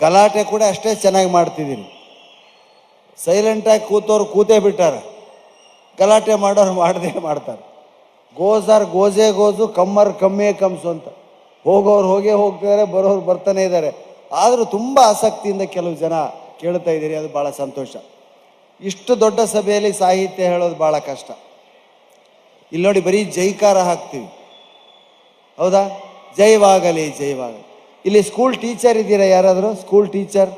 ಗಲಾಟೆ ಕೂಡ ಅಷ್ಟೇ ಚೆನ್ನಾಗಿ ಮಾಡ್ತಿದ್ದೀನಿ. ಸೈಲೆಂಟಾಗಿ ಕೂತವ್ರು ಕೂತೇ ಬಿಟ್ಟಾರೆ. ಗಲಾಟೆ ಮಾಡೋರು ಮಾಡದೇ ಮಾಡ್ತಾರೆ. ಗೋಸಾರ್ ಗೋಜೆ ಗೋಜು ಕಮ್ಮರ್ ಕಮ್ಮೇ ಕಮ್ಸು ಅಂತ. ಹೋಗೋರು ಹೋಗೇ ಹೋಗ್ತಿದ್ದಾರೆ, ಬರೋರು ಬರ್ತಾನೆ ಇದ್ದಾರೆ. ಆದರೂ ತುಂಬ ಆಸಕ್ತಿಯಿಂದ ಕೆಲವು ಜನ ಕೇಳ್ತಾ ಇದ್ದೀರಿ, ಅದು ಭಾಳ ಸಂತೋಷ. ಇಷ್ಟು ದೊಡ್ಡ ಸಭೆಯಲ್ಲಿ ಸಾಹಿತ್ಯ ಹೇಳೋದು ಭಾಳ ಕಷ್ಟ. ಇಲ್ಲಿ ನೋಡಿ ಬರೀ ಜೈಕಾರ ಹಾಕ್ತೀವಿ. ಹೌದಾ? ಜೈವಾಗಲಿ ಜೈವಾಗಲಿ. ಇಲ್ಲಿ ಸ್ಕೂಲ್ ಟೀಚರ್ ಇದ್ದೀರಾ ಯಾರಾದರೂ? ಸ್ಕೂಲ್ ಟೀಚರ್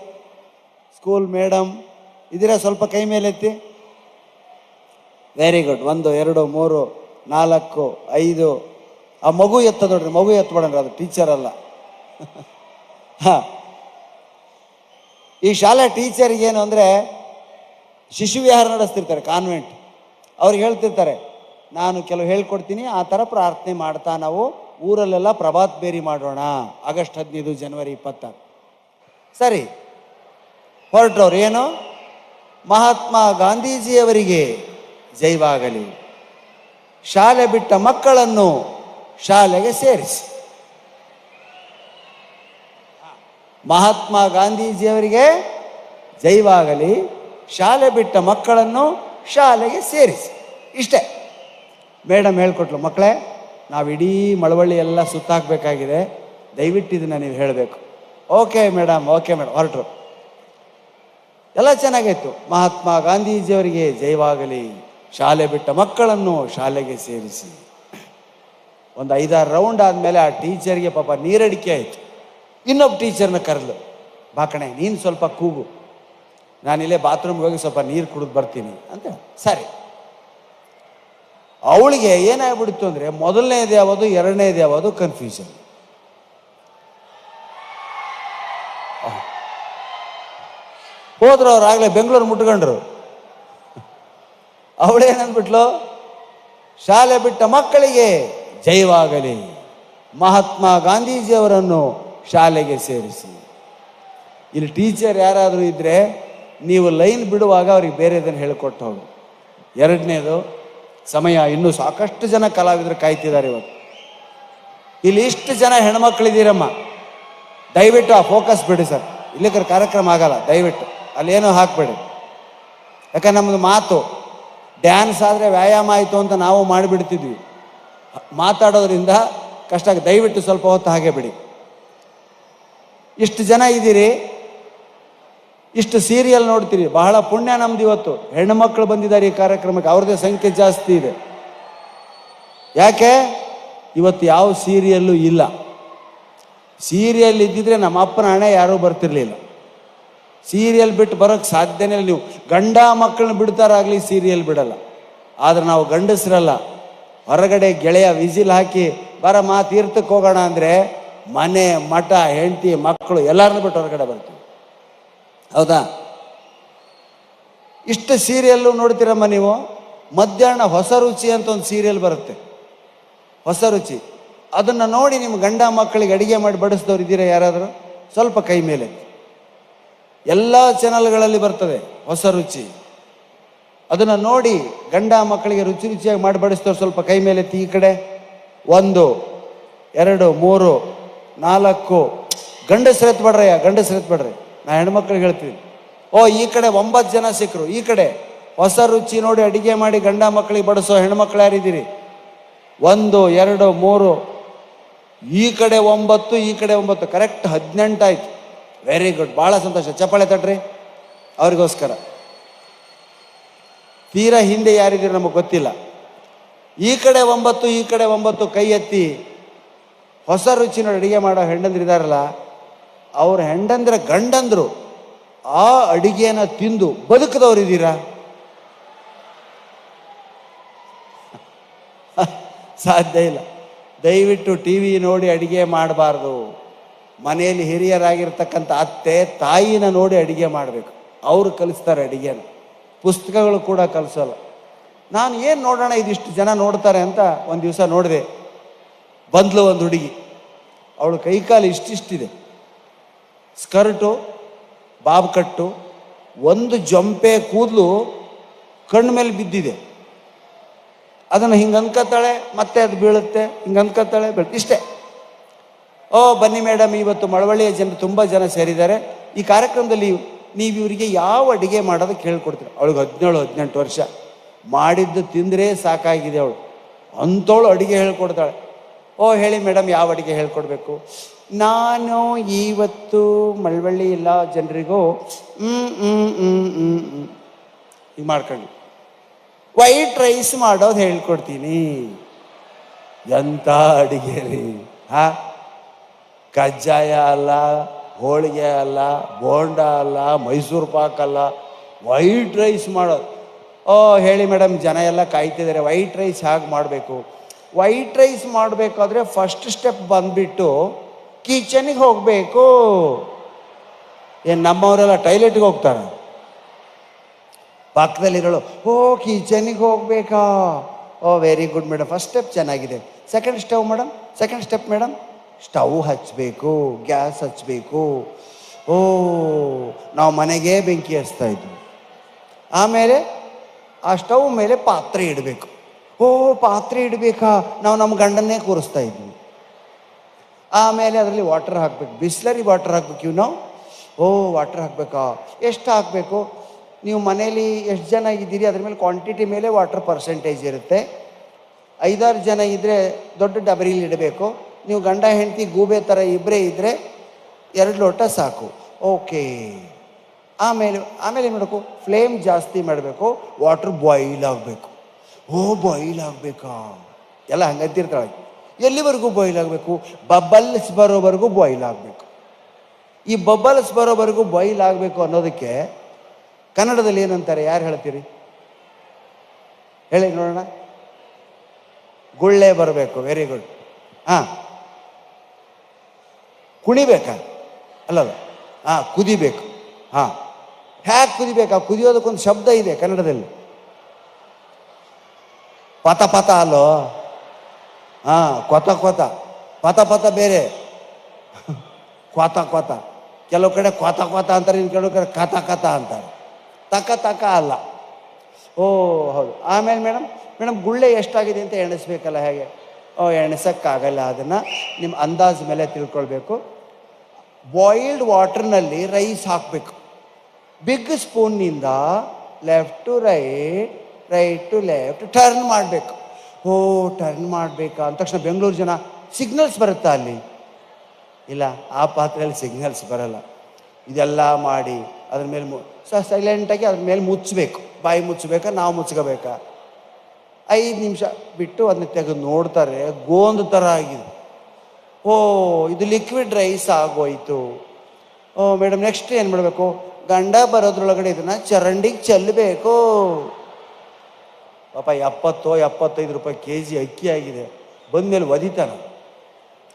ಸ್ಕೂಲ್ ಮೇಡಮ್ ಇದ್ದೀರಾ ಸ್ವಲ್ಪ ಕೈ ಮೇಲೆತ್ತಿ ವೆರಿ ಗುಡ್ ಒಂದು, ಎರಡು, ಮೂರು, ನಾಲ್ಕು, ಐದು. ಆ ಮಗು ಎತ್ತ ನೋಡ್ರಿ, ಮಗು ಎತ್ತಬೇಡ್ರಿ ಅದು ಟೀಚರ್ ಅಲ್ಲ. ಹಾ. ಈ ಶಾಲೆ ಟೀಚರ್ಗೆ ಏನು ಅಂದರೆ, ಶಿಶು ವಿಹಾರ ನಡೆಸ್ತಿರ್ತಾರೆ ಕಾನ್ವೆಂಟ್ ಅವ್ರಿಗೆ ಹೇಳ್ತಿರ್ತಾರೆ, ನಾನು ಕೆಲವು ಹೇಳ್ಕೊಡ್ತೀನಿ, ಆ ಥರ ಪ್ರಾರ್ಥನೆ ಮಾಡ್ತಾ ನಾವು ಊರಲ್ಲೆಲ್ಲ ಪ್ರಭಾತ್ ಬೇರಿ ಮಾಡೋಣ. ಆಗಸ್ಟ್ ಹದಿನೈದು ಜನವರಿ ಇಪ್ಪತ್ತಾರು ಸರಿ. ಹೊರಟ್ರವ್ರು ಏನು? ಮಹಾತ್ಮ ಗಾಂಧೀಜಿಯವರಿಗೆ ಜೈವಾಗಲಿ. ಶಾಲೆ ಬಿಟ್ಟ ಮಕ್ಕಳನ್ನು ಶಾಲೆಗೆ ಸೇರಿಸಿ. ಮಹಾತ್ಮ ಗಾಂಧೀಜಿಯವರಿಗೆ ಜೈವಾಗಲಿ, ಶಾಲೆ ಬಿಟ್ಟ ಮಕ್ಕಳನ್ನು ಶಾಲೆಗೆ ಸೇರಿಸಿ. ಇಷ್ಟೇ. ಮೇಡಮ್ ಹೇಳ್ಕೊಟ್ಲು ಮಕ್ಕಳೇ. ನಾವು ಇಡೀ ಮಳವಳ್ಳಿ ಎಲ್ಲ ಸುತ್ತಾಕಬೇಕಾಗಿದೆ. ದಯವಿಟ್ಟು ಇದನ್ನ ನೀವು ಹೇಳಬೇಕು. ಓಕೆ ಮೇಡಮ್ ಓಕೆ ಮೇಡಮ್, ಹೊರಟರು. ಎಲ್ಲ ಚೆನ್ನಾಗಿತ್ತು ಮಹಾತ್ಮ ಗಾಂಧೀಜಿಯವರಿಗೆ ಜೈವಾಗಲಿ ಶಾಲೆ ಬಿಟ್ಟ ಮಕ್ಕಳನ್ನು ಶಾಲೆಗೆ ಸೇರಿಸಿ. ಒಂದು ಐದಾರು ರೌಂಡ್ ಆದಮೇಲೆ ಆ ಟೀಚರ್ಗೆ ಪಾಪ ನೀರಡಿಕೆ ಆಯಿತು. ಇನ್ನೊಬ್ಬ ಟೀಚರ್ನ ಕರೆದು ಬಾಕಣೆ ನೀನು ಸ್ವಲ್ಪ ಕೂಗು. ನಾನಿಲ್ಲೇ ಬಾತ್ರೂಮ್ಗೆ ಹೋಗಿ ಸ್ವಲ್ಪ ನೀರು ಕುಡಿದು ಬರ್ತೀನಿ. ಅಂತ ಸರಿ. ಅವಳಿಗೆ ಏನಾಗ್ಬಿಡ್ತು ಅಂದರೆ ಮೊದಲನೇದು ಯಾವುದು, ಎರಡನೇದು ಯಾವುದು ಕನ್ಫ್ಯೂಷನ್ ಹೋದ್ರು ಅವ್ರು ಆಗಲೇ ಬೆಂಗಳೂರು ಮುಟ್ಕೊಂಡ್ರು. ಅವಳೇನಂದ್ಬಿಟ್ಲು ಶಾಲೆ ಬಿಟ್ಟ ಮಕ್ಕಳಿಗೆ ಜೈವಾಗಲಿ ಮಹಾತ್ಮ ಗಾಂಧೀಜಿಯವರನ್ನು ಶಾಲೆಗೆ ಸೇರಿಸಿ. ಇಲ್ಲಿ ಟೀಚರ್ ಯಾರಾದರೂ ಇದ್ದರೆ ನೀವು ಲೈನ್ ಬಿಡುವಾಗ ಅವ್ರಿಗೆ ಬೇರೆದನ್ನು ಹೇಳಿಕೊಟ್ಟು ಹೋಗಿ ಎರಡನೇದು ಸಮಯ ಇನ್ನೂ ಸಾಕಷ್ಟು ಜನ ಕಲಾವಿದರು ಕಾಯ್ತಿದ್ದಾರೆ ಇವತ್ತು. ಇಲ್ಲಿ ಇಷ್ಟು ಜನ ಹೆಣ್ಮಕ್ಳಿದ್ದೀರಮ್ಮ. ದಯವಿಟ್ಟು ಆ ಫೋಕಸ್ ಬಿಡಿ ಸರ್. ಇಲ್ಲಿಕರ ಕಾರ್ಯಕ್ರಮ ಆಗಲ್ಲ, ದಯವಿಟ್ಟು. ಅಲ್ಲೇನೂ ಹಾಕ್ಬೇಡಿ. ಯಾಕಂದ್ರೆ ನಮ್ಮದು ಮಾತು ಡ್ಯಾನ್ಸ್ ಆದರೆ ವ್ಯಾಯಾಮ ಆಯಿತು ಅಂತ ನಾವು ಮಾಡಿಬಿಡ್ತಿದ್ವಿ. ಮಾತಾಡೋದ್ರಿಂದ ಕಷ್ಟ ದಯವಿಟ್ಟು ಸ್ವಲ್ಪ ಹೊತ್ತು ಹಾಗೆ ಬಿಡಿ. ಇಷ್ಟು ಜನ ಇದ್ದೀರಿ ಇಷ್ಟು ಸೀರಿಯಲ್ ನೋಡ್ತೀರಿ, ಬಹಳ ಪುಣ್ಯ ನಮ್ದು ಇವತ್ತು. ಹೆಣ್ಣು ಮಕ್ಕಳು ಬಂದಿದ್ದಾರೆ ಈ ಕಾರ್ಯಕ್ರಮಕ್ಕೆ, ಅವ್ರದ್ದೇ ಸಂಖ್ಯೆ ಜಾಸ್ತಿ ಇದೆ. ಯಾಕೆ? ಇವತ್ತು ಯಾವ ಸೀರಿಯಲ್ಲು ಇಲ್ಲ. ಸೀರಿಯಲ್ ಇದ್ದಿದ್ರೆ ನಮ್ಮ ಅಪ್ಪನ ಹಣೆ ಯಾರೂ ಬರ್ತಿರ್ಲಿಲ್ಲ. ಸೀರಿಯಲ್ ಬಿಟ್ಟು ಬರೋಕ್ಕೆ ಸಾಧ್ಯನೇ ಇಲ್ಲ. ನೀವು ಗಂಡ ಮಕ್ಕಳನ್ನ ಬಿಡ್ತಾರಾಗಲಿ ಸೀರಿಯಲ್ ಬಿಡಲ್ಲ. ಆದ್ರೆ ನಾವು ಗಂಡಸ್ರಲ್ಲ. ಹೊರಗಡೆ ಗೆಳೆಯ ವಿಜಿಲ್ ಹಾಕಿ, ಬರಮ್ಮ, ತೀರ್ಥಕ್ಕೆ ಹೋಗೋಣ ಅಂದರೆ ಮನೆ, ಮಠ, ಹೆಂಡತಿ, ಮಕ್ಕಳು ಎಲ್ಲರನ್ನೂ ಬಿಟ್ಟು ಹೊರಗಡೆ ಬರ್ತೀವಿ. ಹೌದಾ? ಇಷ್ಟು ಸೀರಿಯಲ್ಲು ನೋಡ್ತೀರಮ್ಮ ನೀವು? ಮಧ್ಯಾಹ್ನ ಹೊಸ ರುಚಿ ಅಂತ ಒಂದು ಸೀರಿಯಲ್ ಬರುತ್ತೆ. ಹೊಸ ರುಚಿ. ಅದನ್ನು ನೋಡಿ ನಿಮ್ಮ ಗಂಡ ಮಕ್ಕಳಿಗೆ ಅಡುಗೆ ಮಾಡಿ ಬಡಿಸಿದವ್ರು ಇದ್ದೀರಾ ಯಾರಾದರೂ? ಸ್ವಲ್ಪ ಕೈ ಮೇಲೆ. ಎಲ್ಲ ಚಾನಲ್ಗಳಲ್ಲಿ ಬರ್ತದೆ ಹೊಸ ರುಚಿ. ಅದನ್ನು ನೋಡಿ ಗಂಡ ಮಕ್ಕಳಿಗೆ ರುಚಿ ರುಚಿಯಾಗಿ ಮಾಡಿ ಬಡಿಸಿದವ್ರು ಸ್ವಲ್ಪ ಕೈ ಮೇಲೆ ಈ ಕಡೆ. ಒಂದು, ಎರಡು, ಮೂರು, ನಾಲ್ಕು. ಗಂಡಸ್ರು ಎತ್ಬೇಡ್ರಯ್ಯ ಗಂಡಸ್ರು ಎತ್ಬೇಡ್ರಿ ನಾ ಹೆಣ್ಮಕ್ಳಿಗೆ ಹೇಳ್ತೀನಿ. ಓ, ಈ ಕಡೆ ಒಂಬತ್ತು ಜನ ಸಿಕ್ಕರು ಈ ಕಡೆ ಹೊಸ ರುಚಿ ನೋಡಿ ಅಡಿಗೆ ಮಾಡಿ ಗಂಡ ಮಕ್ಕಳಿಗೆ ಬಡಿಸೋ ಹೆಣ್ಮಕ್ಳು ಯಾರಿದ್ದೀರಿ? ಒಂದು, ಎರಡು, ಮೂರು. ಈ ಕಡೆ ಒಂಬತ್ತು, ಈ ಕಡೆ ಒಂಬತ್ತು. ಕರೆಕ್ಟ್ ಹದಿನೆಂಟು ಆಯ್ತು. ವೆರಿ ಗುಡ್ ಭಾಳ ಸಂತೋಷ. ಚಪ್ಪಾಳೆ ತಡ್ರಿ ಅವ್ರಿಗೋಸ್ಕರ. ತೀರಾ ಹಿಂದೆ ಯಾರಿದ್ದೀರಿ ನಮಗೆ ಗೊತ್ತಿಲ್ಲ. ಈ ಕಡೆ ಒಂಬತ್ತು, ಈ ಕಡೆ ಒಂಬತ್ತು ಕೈ ಎತ್ತಿ ಹೊಸ ರುಚಿನ ಅಡಿಗೆ ಮಾಡೋ ಹೆಣ್ಣಂದ್ರಿದಾರಲ್ಲ ಅವ್ರ ಹೆಂಡಂದ್ರ ಗಂಡಂದ್ರು, ಆ ಅಡಿಗೆನ ತಿಂದು ಬದುಕದವ್ರು ಇದ್ದೀರಾ? ಸಾಧ್ಯ ಇಲ್ಲ. ದಯವಿಟ್ಟು ಟಿ ವಿ ನೋಡಿ ಅಡುಗೆ ಮಾಡಬಾರ್ದು. ಮನೆಯಲ್ಲಿ ಹಿರಿಯರಾಗಿರ್ತಕ್ಕಂಥ ಅತ್ತೆ, ತಾಯಿನ ನೋಡಿ ಅಡುಗೆ ಮಾಡಬೇಕು. ಅವರು ಕಲಿಸ್ತಾರೆ ಅಡುಗೆನ. ಪುಸ್ತಕಗಳು ಕೂಡ ಕಲಿಸೋಲ್ಲ. ನಾನು ಏನು ನೋಡೋಣ ಇದಿಷ್ಟು ಜನ ನೋಡ್ತಾರೆ ಅಂತ ಒಂದು ದಿವಸ ನೋಡಿದೆ. ಬಂದ್ಲು ಒಂದು ಹುಡುಗಿ. ಅವಳು ಕೈಕಾಲು ಇಷ್ಟಿಷ್ಟಿದೆ. ಸ್ಕರ್ಟು ಬಾಬ್ ಕಟ್ಟು ಒಂದು ಜೊಂಪೆ ಕೂದಲು ಕಣ್ಣು ಮೇಲೆ ಬಿದ್ದಿದೆ. ಅದನ್ನು ಹಿಂಗೆ ಅನ್ಕೋತಾಳೆ ಮತ್ತೆ ಅದು ಬೀಳುತ್ತೆ, ಹಿಂಗೆ ಅನ್ಕೋತಾಳೆ ಬೀಳುತ್ತೆ. ಇಷ್ಟೇ. ಓ, ಬನ್ನಿ ಮೇಡಮ್, ಇವತ್ತು ಮಳವಳ್ಳಿಯ ಜನರು ತುಂಬ ಜನ ಸೇರಿದ್ದಾರೆ. ಈ ಕಾರ್ಯಕ್ರಮದಲ್ಲಿ ನೀವು ಇವರಿಗೆ ಯಾವ ಅಡುಗೆ ಮಾಡೋದು ಕೇಳ್ಕೊಡ್ತೀರ? ಅವಳಿಗೆ ಹದಿನೇಳು, ಹದಿನೆಂಟು ವರ್ಷ. ಮಾಡಿದ್ದು ತಿಂದರೆ ಸಾಕಾಗಿದೆ ಅವಳು. ಅಂಥವಳು ಅಡುಗೆ ಹೇಳ್ಕೊಡ್ತಾಳೆ. ಓ, ಹೇಳಿ ಮೇಡಮ್, ಯಾವ ಅಡುಗೆ ಹೇಳ್ಕೊಡ್ಬೇಕು? ನಾನು ಇವತ್ತು ಮಳವಳ್ಳಿ ಇಲ್ಲ, ಜನರಿಗೂ ಈಗ ಮಾಡ್ಕೊಂಡು. ವೈಟ್ ರೈಸ್ ಮಾಡೋದು ಹೇಳ್ಕೊಡ್ತೀನಿ. ಎಂಥ ಅಡಿಗೆ ರೀ? ಹಾ? ಕಜ್ಜಾಯ ಅಲ್ಲ, ಹೋಳಿಗೆ ಅಲ್ಲ, ಬೋಂಡ ಅಲ್ಲ, ಮೈಸೂರು ಪಾಕ್ ಅಲ್ಲ, ವೈಟ್ ರೈಸ್ ಮಾಡೋದು. ಓ, ಹೇಳಿ ಮೇಡಮ್, ಜನ ಎಲ್ಲ ಕಾಯ್ತಿದ್ದಾರೆ, ವೈಟ್ ರೈಸ್ ಹಾಗೆ ಮಾಡಬೇಕು. ವೈಟ್ ರೈಸ್ ಮಾಡಬೇಕಾದ್ರೆ ಫಸ್ಟ್ ಸ್ಟೆಪ್ ಬಂದ್ಬಿಟ್ಟು ಕಿಚನಿಗೆ ಹೋಗಬೇಕು. ಏನು ನಮ್ಮವರೆಲ್ಲ ಟೈಲೆಟ್ಗೆ ಹೋಗ್ತಾರೆ? ಪಕ್ಕದಲ್ಲಿರೋಳು, ಓ ಕಿಚನಿಗೆ ಹೋಗಬೇಕಾ? ಓ very good madam first step ಚೆನ್ನಾಗಿದೆ. Second stove madam second step madam stove ಹಚ್ಚಬೇಕು ಗ್ಯಾಸ್ ಹಚ್ಚಬೇಕು ಓ, ನಾವು ಮನೆಗೆ ಬೆಂಕಿ ಹಚ್ತಾ ಇದ್ವಿ. ಆಮೇಲೆ ಆ ಸ್ಟವ್ ಮೇಲೆ ಪಾತ್ರೆ ಇಡಬೇಕು. ಓ, ಪಾತ್ರೆ ಇಡಬೇಕಾ? ನಾವು ನಮ್ಮ ಗಂಡನ್ನೇ ಕೂರಿಸ್ತಾ ಇದ್ವಿ. ಆಮೇಲೆ ಅದರಲ್ಲಿ ವಾಟರ್ ಹಾಕ್ಬೇಕು. ಬಿಸ್ಲರಿ ವಾಟರ್ ಹಾಕ್ಬೇಕು ಇವು ನಾವು ಓ ವಾಟರ್ ಹಾಕಬೇಕಾ? ಎಷ್ಟು ಹಾಕಬೇಕು? ನೀವು ಮನೇಲಿ ಎಷ್ಟು ಜನ ಇದ್ದೀರಿ? ಅದ್ರ ಮೇಲೆ ಕ್ವಾಂಟಿಟಿ ಮೇಲೆ ವಾಟರ್ ಪರ್ಸೆಂಟೇಜ್ ಇರುತ್ತೆ. ಐದಾರು ಜನ ಇದ್ದರೆ ದೊಡ್ಡ ಡಬರಿಲಿ ಇಡಬೇಕು. ನೀವು ಗಂಡ, ಹೆಂಡತಿ, ಗೂಬೆ ಥರ ಇಬ್ಬರೇ ಇದ್ದರೆ ಎರಡು ಲೋಟ ಸಾಕು. ಓಕೆ ಆಮೇಲೆ ಆಮೇಲೆ ಏನು ಮಾಡಬೇಕು? ಫ್ಲೇಮ್ ಜಾಸ್ತಿ ಮಾಡಬೇಕು. ವಾಟರ್ ಬಾಯ್ಲ್ ಆಗಬೇಕು. ಓ ಬಾಯ್ಲ್ ಆಗಬೇಕಾ? ಎಲ್ಲ ಹಂಗಂತಿರ್ತಾಳೆ. ಎಲ್ಲಿವರೆಗೂ ಬಾಯ್ಲ್ ಆಗಬೇಕು? ಬಬಲ್ಸ್ ಬರೋವರೆಗೂ ಬಾಯ್ಲ್ ಆಗಬೇಕು. ಈ ಬಬಲ್ಸ್ ಬರೋವರೆಗೂ ಬಾಯ್ಲ್ ಆಗಬೇಕು ಅನ್ನೋದಕ್ಕೆ ಕನ್ನಡದಲ್ಲಿ ಏನಂತಾರೆ? ಯಾರು ಹೇಳ್ತೀರಿ? ಹೇಳಿ ನೋಡೋಣ. ಗುಳ್ಳೆ ಬರಬೇಕು ವೆರಿ ಗುಡ್ ಹಾಂ. ಕುಣಿಬೇಕಾ? ಅಲ್ಲಲ್ಲ. ಹಾಂ, ಕುದಿಬೇಕು. ಹಾಂ. ಹ್ಯಾಕ್ ಕುದಿಬೇಕಾ? ಕುದಿಯೋದಕ್ಕೊಂದು ಶಬ್ದ ಇದೆ ಕನ್ನಡದಲ್ಲಿ. ಪತ ಪತ ಅಲ್ಲೋ? ಹಾಂ, ಕೊತ ಕೊತ. ಪತ ಪತ ಬೇರೆ. ಕೊತ ಕೊತ. ಕೆಲವು ಕಡೆ ಕೊತ ಕೊತ ಅಂತಾರೆ, ಇನ್ನು ಕೆಲವು ಕಡೆ ಕಥ ಕಥ ಅಂತಾರೆ. ತಕ ತಕ ಅಲ್ಲ. ಓ, ಹೌದು. ಆಮೇಲೆ ಮೇಡಮ್ ಮೇಡಮ್, ಗುಳ್ಳೆ ಎಷ್ಟಾಗಿದೆ ಅಂತ ಎಣಿಸ್ಬೇಕಲ್ಲ ಹೇಗೆ? ಓ, ಎಣಿಸೋಕ್ಕಾಗಲ್ಲ ಅದನ್ನು. ನಿಮ್ಮ ಅಂದಾಜು ಮೇಲೆ ತಿಳ್ಕೊಳ್ಬೇಕು. ಬಾಯಿಲ್ಡ್ ವಾಟರ್ನಲ್ಲಿ ರೈಸ್ ಹಾಕಬೇಕು. Big ಸ್ಪೂನ್ನಿಂದ left to right right to left turn ಮಾಡಬೇಕು. ಓ ಟರ್ನ್ ಮಾಡಬೇಕಾ? ಅಂದ ತಕ್ಷಣ ಬೆಂಗಳೂರು ಜನ ಸಿಗ್ನಲ್ಸ್ ಬರುತ್ತಾ ಅಲ್ಲಿ? ಇಲ್ಲ, ಆ ಪಾತ್ರೆಯಲ್ಲಿ ಸಿಗ್ನಲ್ಸ್ ಬರಲ್ಲ. ಇದೆಲ್ಲ ಮಾಡಿ ಅದ್ರ ಮೇಲೆ ಮು ಸೈಲೆಂಟಾಗಿ ಅದ್ರ ಮೇಲೆ ಮುಚ್ಚಬೇಕು ಬಾಯಿ ಮುಚ್ಚಬೇಕಾ ನಾವು ಮುಚ್ಕೋಬೇಕಾ? ಐದು ನಿಮಿಷ ಬಿಟ್ಟು ಅದನ್ನ ತೆಗೆದು ನೋಡ್ತಾರೆ, ಗೋಂದ ಥರ ಆಗಿದೆ. ಓ, ಇದು ಲಿಕ್ವಿಡ್ ರೈಸ್ ಆಗೋಯ್ತು. ಓ ಮೇಡಮ್ ನೆಕ್ಸ್ಟ್ ಏನು ಮಾಡಬೇಕು? ಗಂಡ ಬರೋದ್ರೊಳಗಡೆ ಇದನ್ನ ಚರಂಡಿಗೆ ಚೆಲ್ಲಬೇಕು ಪಾಪ ಎಪ್ಪತ್ತೋ ಎಪ್ಪತ್ತೈದು ರೂಪಾಯಿ ಕೆ ಜಿ ಅಕ್ಕಿ ಆಗಿದೆ. ಬಂದಮೇಲೆ ಒದಿತಾನ.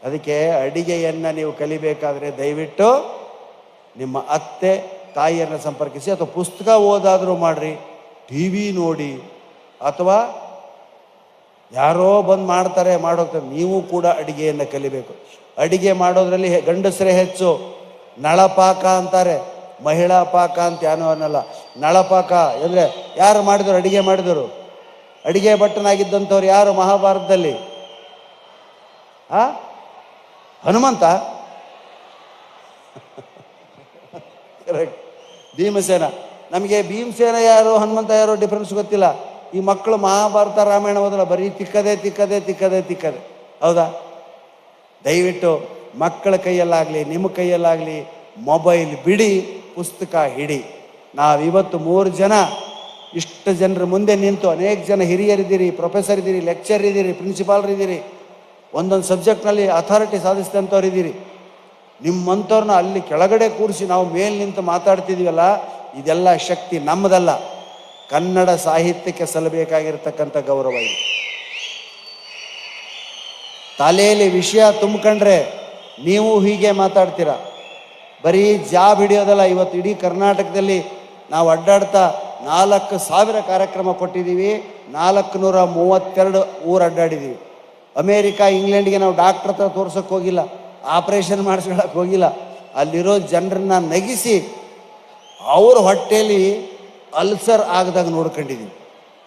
ಅದಕ್ಕೆ ಅಡಿಗೆಯನ್ನು ನೀವು ಕಲಿಬೇಕಾದ್ರೆ ದಯವಿಟ್ಟು ನಿಮ್ಮ ಅತ್ತೆ ತಾಯಿಯನ್ನು ಸಂಪರ್ಕಿಸಿ ಅಥವಾ ಪುಸ್ತಕ ಓದಾದರೂ ಮಾಡಿರಿ, ಟಿ ವಿ ನೋಡಿ, ಅಥವಾ ಯಾರೋ ಬಂದು ಮಾಡ್ತಾರೆ ಮಾಡೋಗ್ತಾರೆ ನೀವು ಕೂಡ ಅಡಿಗೆಯನ್ನು ಕಲಿಬೇಕು. ಅಡಿಗೆ ಮಾಡೋದ್ರಲ್ಲಿ ಗಂಡಸರೇ ಹೆಚ್ಚು. ನಳಪಾಕ ಅಂತಾರೆ. ಮಹಿಳಾ ಪಾಕ ಅಂತ ಏನೋ ಅನ್ನಲ್ಲ. ನಳಪಾಕ ಅಂದರೆ ಯಾರು ಮಾಡಿದರು, ಅಡಿಗೆ ಮಾಡಿದರು? ಅಡಿಗೆ ಭಟ್ಟನಾಗಿದ್ದಂಥವ್ರು ಯಾರು ಮಹಾಭಾರತದಲ್ಲಿ? ಆ? ಹನುಮಂತ? ಭೀಮಸೇನ. ನಮಗೆ ಭೀಮಸೇನ ಯಾರು, ಹನುಮಂತ ಯಾರು ಡಿಫ್ರೆನ್ಸ್ ಗೊತ್ತಿಲ್ಲ. ಈ ಮಕ್ಕಳು ಮಹಾಭಾರತ ರಾಮಾಯಣ ಓದಲ್ಲ ಬರೀ ತಿಕ್ಕದೆ ತಿಕ್ಕದೆ ತಿಕ್ಕದೆ ತಿಕ್ಕದೆ. ಹೌದಾ? ದಯವಿಟ್ಟು ಮಕ್ಕಳ ಕೈಯಲ್ಲಾಗಲಿ, ನಿಮ್ಮ ಕೈಯಲ್ಲಾಗಲಿ, ಮೊಬೈಲ್ ಬಿಡಿ, ಪುಸ್ತಕ ಹಿಡಿ. ನಾವಿವತ್ತು ಮೂರು ಜನ ಇಷ್ಟು ಜನರ ಮುಂದೆ ನಿಂತು ಅನೇಕ ಜನ ಹಿರಿಯರಿದ್ದೀರಿ ಪ್ರೊಫೆಸರ್ ಇದ್ದೀರಿ ಲೆಕ್ಚರ್ ಇದ್ದೀರಿ ಪ್ರಿನ್ಸಿಪಾಲ್ರ್ ಇದ್ದೀರಿ ಒಂದೊಂದು ಸಬ್ಜೆಕ್ಟ್ನಲ್ಲಿ ಅಥಾರಿಟಿ ಸಾಧಿಸಿದಂಥವ್ರು ಇದ್ದೀರಿ ನಿಮ್ಮಂಥವ್ರನ್ನ ಅಲ್ಲಿ ಕೆಳಗಡೆ ಕೂರಿಸಿ ನಾವು ಮೇಲ್ ನಿಂತು ಮಾತಾಡ್ತಿದ್ದೀವಲ್ಲ, ಇದೆಲ್ಲ ಶಕ್ತಿ ನಮ್ಮದಲ್ಲ. ಕನ್ನಡ ಸಾಹಿತ್ಯಕ್ಕೆ ಸಲ್ಲಬೇಕಾಗಿರ್ತಕ್ಕಂಥ ಗೌರವ ಇದು. ತಲೆಯಲ್ಲಿ ವಿಷಯ ತುಂಬಿಕೊಂಡ್ರೆ ನೀವು ಹೀಗೆ ಮಾತಾಡ್ತೀರ? ಬರೀ ಜಾಬ್ ಹಿಡಿಯೋದಲ್ಲ, ಇವತ್ತು ಇಡೀ ಕರ್ನಾಟಕದಲ್ಲಿ ನಾವು ಅಡ್ಡಾಡ್ತಾ ನಾಲ್ಕು ಸಾವಿರ ಕಾರ್ಯಕ್ರಮ ಕೊಟ್ಟಿದ್ದೀವಿ ನಾಲ್ಕು ನೂರ ಮೂವತ್ತೆರಡು ಊರು ಅಡ್ಡಾಡಿದ್ದೀವಿ. ಅಮೇರಿಕಾ, ಇಂಗ್ಲೆಂಡ್ಗೆ ನಾವು ಡಾಕ್ಟ್ರ್ ಹತ್ರ ತೋರ್ಸೋಕೆ ಹೋಗಿಲ್ಲ, ಆಪ್ರೇಷನ್ ಮಾಡಿಸ್ಕೊಳಕ್ಕೆ ಹೋಗಿಲ್ಲ. ಅಲ್ಲಿರೋ ಜನರನ್ನ ನಗಿಸಿ ಅವ್ರ ಹೊಟ್ಟೆಯಲ್ಲಿ ಅಲ್ಸರ್ ಆಗದಾಗ ನೋಡ್ಕೊಂಡಿದ್ದೀವಿ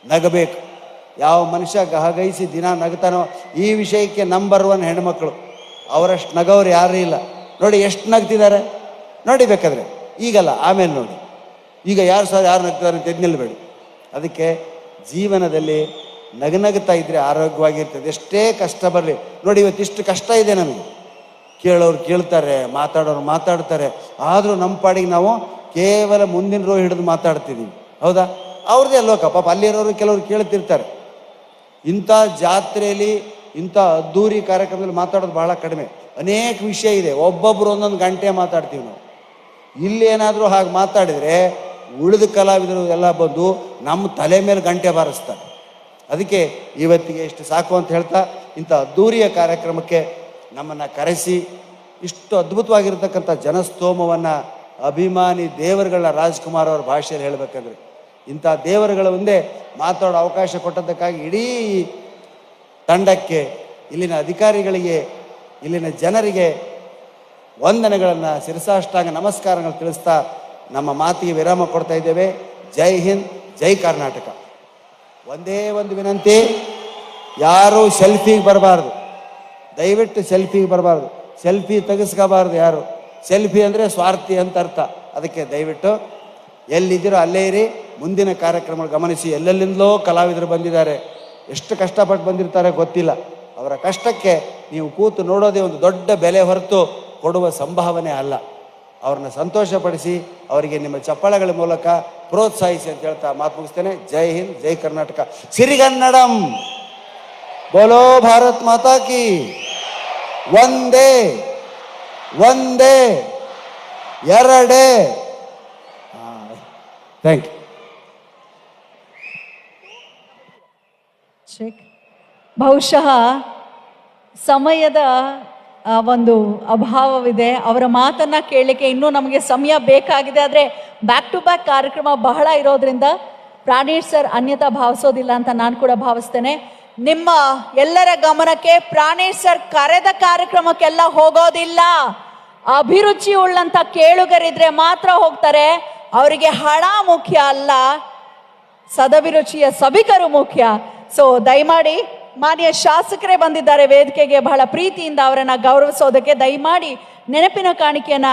ನಗಬೇಕು. ಯಾವ ಮನುಷ್ಯ ಗಹಗೈಸಿ ದಿನ ನಗ್ತಾನೋ, ಈ ವಿಷಯಕ್ಕೆ ನಂಬರ್ ಒನ್ ಹೆಣ್ಮಕ್ಳು. ಅವರಷ್ಟು ನಗವ್ರು ಯಾರೂ ಇಲ್ಲ. ನೋಡಿ ಎಷ್ಟು ನಗ್ತಿದ್ದಾರೆ? ನೋಡಿ ಬೇಕಾದ್ರೆ. ಈಗಲ್ಲ, ಆಮೇಲೆ ನೋಡಿ. ಈಗ ಯಾರು ಸಹ ಯಾರು ನಗ್ತಾರೆ ಅಂತ ಎದ್ದು ನಿಲ್ಬೇಡಿ ಅದಕ್ಕೆ ಜೀವನದಲ್ಲಿ ನಗನಗ್ತಾ ಇದ್ದರೆ ಆರೋಗ್ಯವಾಗಿರ್ತದೆ. ಎಷ್ಟೇ ಕಷ್ಟ ಬರಲಿ. ನೋಡಿ ಇವತ್ತಿಷ್ಟು ಕಷ್ಟ ಇದೆ ನಮಗೆ. ಕೇಳೋರು ಕೇಳ್ತಾರೆ, ಮಾತಾಡೋರು ಮಾತಾಡ್ತಾರೆ. ಆದರೂ ನಮ್ಮ ಪಾಡಿಗೆ ನಾವು ಕೇವಲ ಮುಂದಿನ ರೋ ಹಿಡಿದು ಮಾತಾಡ್ತಿದ್ದೀವಿ ಹೌದಾ? ಅವ್ರದ್ದೇ ಲೋಕ ಪಾಪ ಅಲ್ಲಿರೋರು ಕೆಲವರು ಕೇಳ್ತಿರ್ತಾರೆ. ಇಂಥ ಜಾತ್ರೆಯಲ್ಲಿ, ಇಂಥ ಅದ್ದೂರಿ ಕಾರ್ಯಕ್ರಮದಲ್ಲಿ ಮಾತಾಡೋದು ಬಹಳ ಕಡಿಮೆ. ಅನೇಕ ವಿಷಯ ಇದೆ. ಒಬ್ಬೊಬ್ಬರು ಒಂದೊಂದು ಗಂಟೆ ಮಾತಾಡ್ತೀವಿ ನಾವು. ಇಲ್ಲೇನಾದರೂ ಹಾಗೆ ಮಾತಾಡಿದರೆ ಉಳಿದ ಕಲಾವಿದರು ಎಲ್ಲ ಬಂದು ನಮ್ಮ ತಲೆ ಮೇಲೆ ಗಂಟೆ ಬಾರಿಸ್ತಾರೆ. ಅದಕ್ಕೆ ಇವತ್ತಿಗೆ ಇಷ್ಟು ಸಾಕು ಅಂತ ಹೇಳ್ತಾ ಇಂಥ ಅದ್ದೂರಿಯ ಕಾರ್ಯಕ್ರಮಕ್ಕೆ ನಮ್ಮನ್ನು ಕರೆಸಿ ಇಷ್ಟು ಅದ್ಭುತವಾಗಿರ್ತಕ್ಕಂಥ ಜನಸ್ತೋಮವನ್ನು ಅಭಿಮಾನಿ ದೇವರುಗಳ ರಾಜ್ಕುಮಾರ್ ಅವರ ಭಾಷೆಯಲ್ಲಿ ಹೇಳಬೇಕಂದ್ರೆ ಇಂಥ ದೇವರುಗಳ ಮುಂದೆ ಮಾತಾಡೋ ಅವಕಾಶ ಕೊಟ್ಟದ್ದಕ್ಕಾಗಿ ಇಡೀ ತಂಡಕ್ಕೆ, ಇಲ್ಲಿನ ಅಧಿಕಾರಿಗಳಿಗೆ, ಇಲ್ಲಿನ ಜನರಿಗೆ ವಂದನೆಗಳನ್ನು ಶಿರಸಾಷ್ಟಾಂಗ ನಮಸ್ಕಾರಗಳು ತಿಳಿಸ್ತಾ ನಮ್ಮ ಮಾತಿಗೆ ವಿರಾಮ ಕೊಡ್ತಾ ಇದ್ದೇವೆ. ಜೈ ಹಿಂದ್, ಜೈ ಕರ್ನಾಟಕ. ಒಂದೇ ಒಂದು ವಿನಂತಿ, ಯಾರು ಸೆಲ್ಫಿಗೆ ಬರಬಾರ್ದು. ದಯವಿಟ್ಟು ಸೆಲ್ಫಿಗೆ ಬರಬಾರ್ದು. ಸೆಲ್ಫಿ ತೆಗೆಸ್ಕೋಬಾರ್ದು ಯಾರು. ಸೆಲ್ಫಿ ಅಂದರೆ ಸ್ವಾರ್ಥಿ ಅಂತ ಅರ್ಥ. ಅದಕ್ಕೆ ದಯವಿಟ್ಟು ಎಲ್ಲಿದ್ದೀರೋ ಅಲ್ಲೇ ಇರಿ. ಮುಂದಿನ ಕಾರ್ಯಕ್ರಮ ಗಮನಿಸಿ. ಎಲ್ಲೆಲ್ಲಿಂದಲೋ ಕಲಾವಿದರು ಬಂದಿದ್ದಾರೆ. ಎಷ್ಟು ಕಷ್ಟಪಟ್ಟು ಬಂದಿರ್ತಾರೆ ಗೊತ್ತಿಲ್ಲ. ಅವರ ಕಷ್ಟಕ್ಕೆ ನೀವು ಕೂತು ನೋಡೋದೇ ಒಂದು ದೊಡ್ಡ ಬೆಲೆ ಹೊರತು ಕೊಡುವ ಸಂಭಾವನೆ ಅಲ್ಲ. ಅವ್ರನ್ನ ಸಂತೋಷಪಡಿಸಿ ಅವರಿಗೆ ನಿಮ್ಮ ಚಪ್ಪಾಳೆಗಳ ಮೂಲಕ ಪ್ರೋತ್ಸಾಹಿಸಿ ಅಂತ ಹೇಳ್ತಾ ಮಾತು ಮುಗಿಸ್ತೇನೆ. ಜೈ ಹಿಂದ್, ಜೈ ಕರ್ನಾಟಕ. ಸಿರಿಗನ್ನಡಂ. ಬೋಲೋ ಭಾರತ್ ಮಾತಾ ಕಿ. ಒಂದೇ ಒಂದೇ ಎರಡೇ. Thank you. ಬಹುಶಃ ಸಮಯದ ಒಂದು ಅಭಾವವಿದೆ. ಅವರ ಮಾತನ್ನ ಕೇಳಲಿಕ್ಕೆ ಇನ್ನೂ ನಮಗೆ ಸಮಯ ಬೇಕಾಗಿದೆ. ಆದರೆ ಬ್ಯಾಕ್ ಟು ಬ್ಯಾಕ್ ಕಾರ್ಯಕ್ರಮ ಬಹಳ ಇರೋದ್ರಿಂದ ಪ್ರಾಣೇಶ್ ಸರ್ ಅನ್ಯತಾ ಭಾವಿಸೋದಿಲ್ಲ ಅಂತ ನಾನು ಕೂಡ ಭಾವಿಸ್ತೇನೆ. ನಿಮ್ಮ ಎಲ್ಲರ ಗಮನಕ್ಕೆ ಪ್ರಾಣೇಶ್ ಸರ್ ಕರೆದ ಕಾರ್ಯಕ್ರಮಕ್ಕೆಲ್ಲ ಹೋಗೋದಿಲ್ಲ. ಅಭಿರುಚಿ ಉಳ್ಳಂತ ಕೇಳುಗರಿದ್ರೆ ಮಾತ್ರ ಹೋಗ್ತಾರೆ. ಅವರಿಗೆ ಹಣ ಮುಖ್ಯ ಅಲ್ಲ. ಸದಭಿರುಚಿಯ ಸಭಿಕರು ಮುಖ್ಯ. ಸೊ ದಯಮಾಡಿ ಮಾನ್ಯ ಶಾಸಕರೇ ಬಂದಿದ್ದಾರೆ ವೇದಿಕೆಗೆ. ಬಹಳ ಪ್ರೀತಿಯಿಂದ ಅವರನ್ನ ಗೌರವಿಸೋದಕ್ಕೆ ದಯಮಾಡಿ ನೆನಪಿನ ಕಾಣಿಕೆಯನ್ನ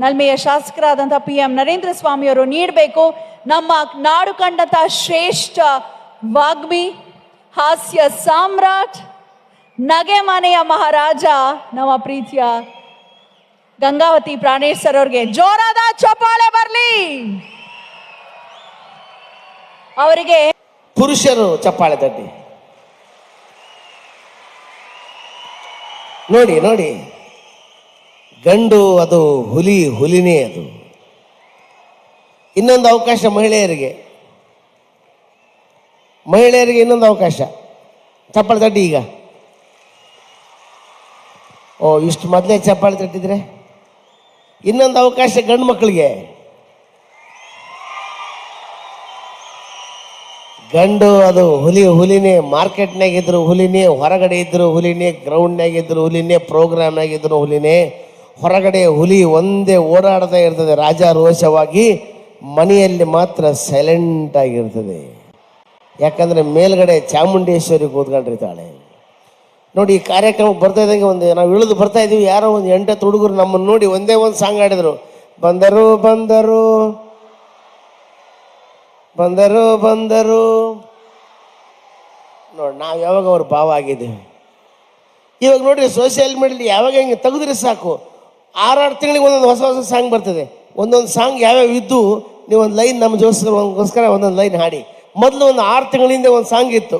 ನಲ್ಮೆಯ ಶಾಸಕರಾದಂಥ ಪಿ ಎಂ ನರೇಂದ್ರ ಸ್ವಾಮಿಯವರು ನೀಡಬೇಕು. ನಮ್ಮ ನಾಡು ಕಂಡಂತಹ ಶ್ರೇಷ್ಠ ವಾಗ್ಮಿ, ಹಾಸ್ಯ ಸಾಮ್ರಾಟ್, ನಗೆ ಮನೆಯ ಮಹಾರಾಜ, ನಮ್ಮ ಪ್ರೀತಿಯ ಗಂಗಾವತಿ ಪ್ರಾಣೇಶ್ ಸರ್ ಅವ್ರಿಗೆ ಜೋರಾದ ಚಪಾಳೆ ಬರಲಿ. ಅವರಿಗೆ ಪುರುಷರು ಚಪ್ಪಾಳೆ ತಟ್ಟಿ ನೋಡಿ ನೋಡಿ. ಗಂಡು ಅದು ಹುಲಿ, ಹುಲಿನೇ ಅದು. ಇನ್ನೊಂದು ಅವಕಾಶ ಮಹಿಳೆಯರಿಗೆ. ಮಹಿಳೆಯರಿಗೆ ಇನ್ನೊಂದು ಅವಕಾಶ. ಚಪ್ಪಾಳೆ ತಟ್ಟಿ ಈಗ. ಓ, ಇಷ್ಟು ಮೊದಲೇ ಚಪ್ಪಾಳೆ ತಟ್ಟಿದ್ರೆ? ಇನ್ನೊಂದು ಅವಕಾಶ ಗಂಡು ಮಕ್ಕಳಿಗೆ. ಗಂಡು ಅದು ಹುಲಿ ಹುಲಿನೇ ಮಾರ್ಕೆಟ್ನಾಗ ಇದ್ರು ಹುಲಿನೇ, ಹೊರಗಡೆ ಇದ್ರು ಹುಲಿನೇ ಗ್ರೌಂಡ್ನಾಗ ಇದ್ರು ಹುಲಿನೇ ಪ್ರೋಗ್ರಾಮ್ನಾಗ ಇದ್ರು ಹುಲಿನೇ, ಹೊರಗಡೆ ಹುಲಿ ಒಂದೇ ಓಡಾಡ್ತಾ ಇರ್ತದೆ ರಾಜಾರೋಷವಾಗಿ, ಮನೆಯಲ್ಲಿ ಮಾತ್ರ ಸೈಲೆಂಟ್ ಆಗಿರ್ತದೆ ಯಾಕಂದ್ರೆ ಮೇಲ್ಗಡೆ ಚಾಮುಂಡೇಶ್ವರಿ ಕೂತ್ಕೊಂಡಿರ್ತಾಳೆ ನೋಡಿ, ಈ ಕಾರ್ಯಕ್ರಮಕ್ಕೆ ಬರ್ತಾ ಇದ್ದಂಗೆ ಒಂದು, ನಾವು ಇಳಿದು ಬರ್ತಾ ಇದೀವಿ ಯಾರೋ ಒಂದು ಎಂಟತ್ತು ಹುಡುಗರು ನಮ್ಮನ್ನು ನೋಡಿ ಒಂದೇ ಒಂದು ಸಾಂಗ್ ಆಡಿದ್ರು ಬಂದರು ಬಂದರು. ಬಂದರು ಬಂದರು. ನೋಡಿ ನಾವು ಯಾವಾಗ ಅವ್ರ ಭಾವ ಆಗಿದ್ದೇವೆ ಇವಾಗ ನೋಡ್ರಿ ಸೋಷಿಯಲ್ ಮೀಡಿಯಲ್ಲಿ ಯಾವಾಗ ಹಿಂಗೆ ತೆಗೆದ್ರೆ ಸಾಕು? ಆರಾರು ತಿಂಗಳಿಗೆ ಒಂದೊಂದು ಹೊಸ ಹೊಸ ಸಾಂಗ್ ಬರ್ತದೆ. ಒಂದೊಂದು ಸಾಂಗ್ ಯಾವ್ಯಾವ ಇದ್ದು, ನೀವು ಒಂದು ಲೈನ್ ನಮ್ಮ ಜೋಸ್ಕರ ಒಂದೊಂದು ಲೈನ್ ಹಾಡಿ. ಮೊದಲು ಒಂದು ಆರು ತಿಂಗಳಿಂದ ಒಂದು ಸಾಂಗ್ ಇತ್ತು.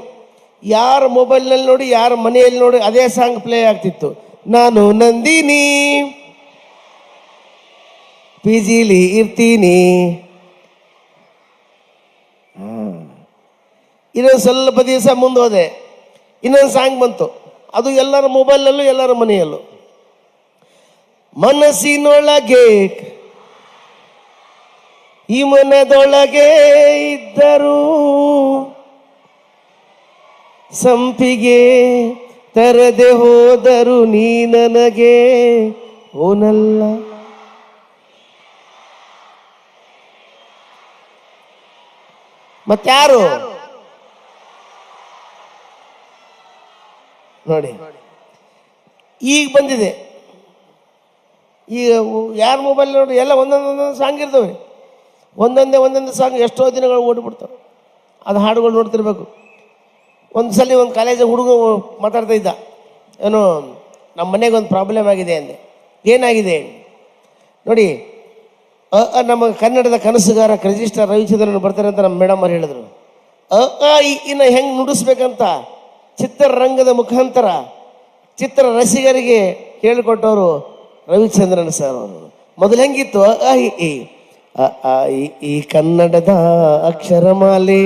ಯಾರ ಮೊಬೈಲ್ನಲ್ಲಿ ನೋಡಿ, ಯಾರ ಮನೆಯಲ್ಲಿ ನೋಡಿ ಅದೇ ಸಾಂಗ್ ಪ್ಲೇ ಆಗ್ತಿತ್ತು. ನಾನು ನಂದಿನಿ ಪಿ ಜಿಲಿ ಇರ್ತೀನಿ. ಇನ್ನೊಂದು ಸ್ವಲ್ಪ ದಿವಸ ಮುಂದೋದೆ, ಇನ್ನೊಂದು ಸಾಂಗ್ ಬಂತು. ಅದು ಎಲ್ಲರ ಮೊಬೈಲಲ್ಲೂ ಎಲ್ಲರ ಮನೆಯಲ್ಲೂ. ಮನಸ್ಸಿನೊಳಗೆ ಈ ಮನದೊಳಗೆ ಇದ್ದರು ಸಂಪಿಗೆ ತರದೆ ಹೋದರು ನೀ ನನಗೆ ಓನಲ್ಲ. ಮತ್ಯಾರು ನೋಡಿ. ಈಗ ಬಂದಿದೆ. ಈಗ ಯಾರ ಮೊಬೈಲ್ ನೋಡಿ ಎಲ್ಲ ಒಂದೊಂದು ಒಂದೊಂದು ಸಾಂಗ್ ಇರ್ತವೆ. ಒಂದೊಂದೇ ಒಂದೊಂದು ಸಾಂಗ್ ಎಷ್ಟೋ ದಿನಗಳು ಓಡಿಬಿಡ್ತವೆ ಅದು ಹಾಡುಗಳು ನೋಡ್ತಿರ್ಬೇಕು. ಒಂದು ಸಲ ಒಂದು ಕಾಲೇಜ್ ಹುಡುಗ ಮಾತಾಡ್ತಾ ಇದ್ದ. ಏನು ನಮ್ಮ ಮನೆಗೆ ಒಂದು ಪ್ರಾಬ್ಲಮ್ ಆಗಿದೆ ಅಂದೆ. ಏನಾಗಿದೆ? ನೋಡಿ, ಅ ನಮ್ಮ ಕನ್ನಡದ ಕನಸುಗಾರ ರಿಜಿಸ್ಟರ್ ರವಿಚಂದ್ರನ್ ಬರ್ತಾರೆ ಅಂತ ನಮ್ಮ ಮೇಡಮ್ ಅವ್ರು ಹೇಳಿದ್ರು. ಅ ಇನ್ನ ಹೆಂಗೆ ನುಡಿಸ್ಬೇಕಂತ? ಚಿತ್ರರಂಗದ ಮುಖಾಂತರ ಚಿತ್ರ ರಸಿಗರಿಗೆ ಹೇಳಿಕೊಟ್ಟವರು ರವಿಚಂದ್ರನ್ ಸರ್ ಅವರು. ಮೊದಲು ಹೆಂಗಿತ್ತು? ಆ ಇ ಈ ಕನ್ನಡದ ಅಕ್ಷರಮಾಲೆ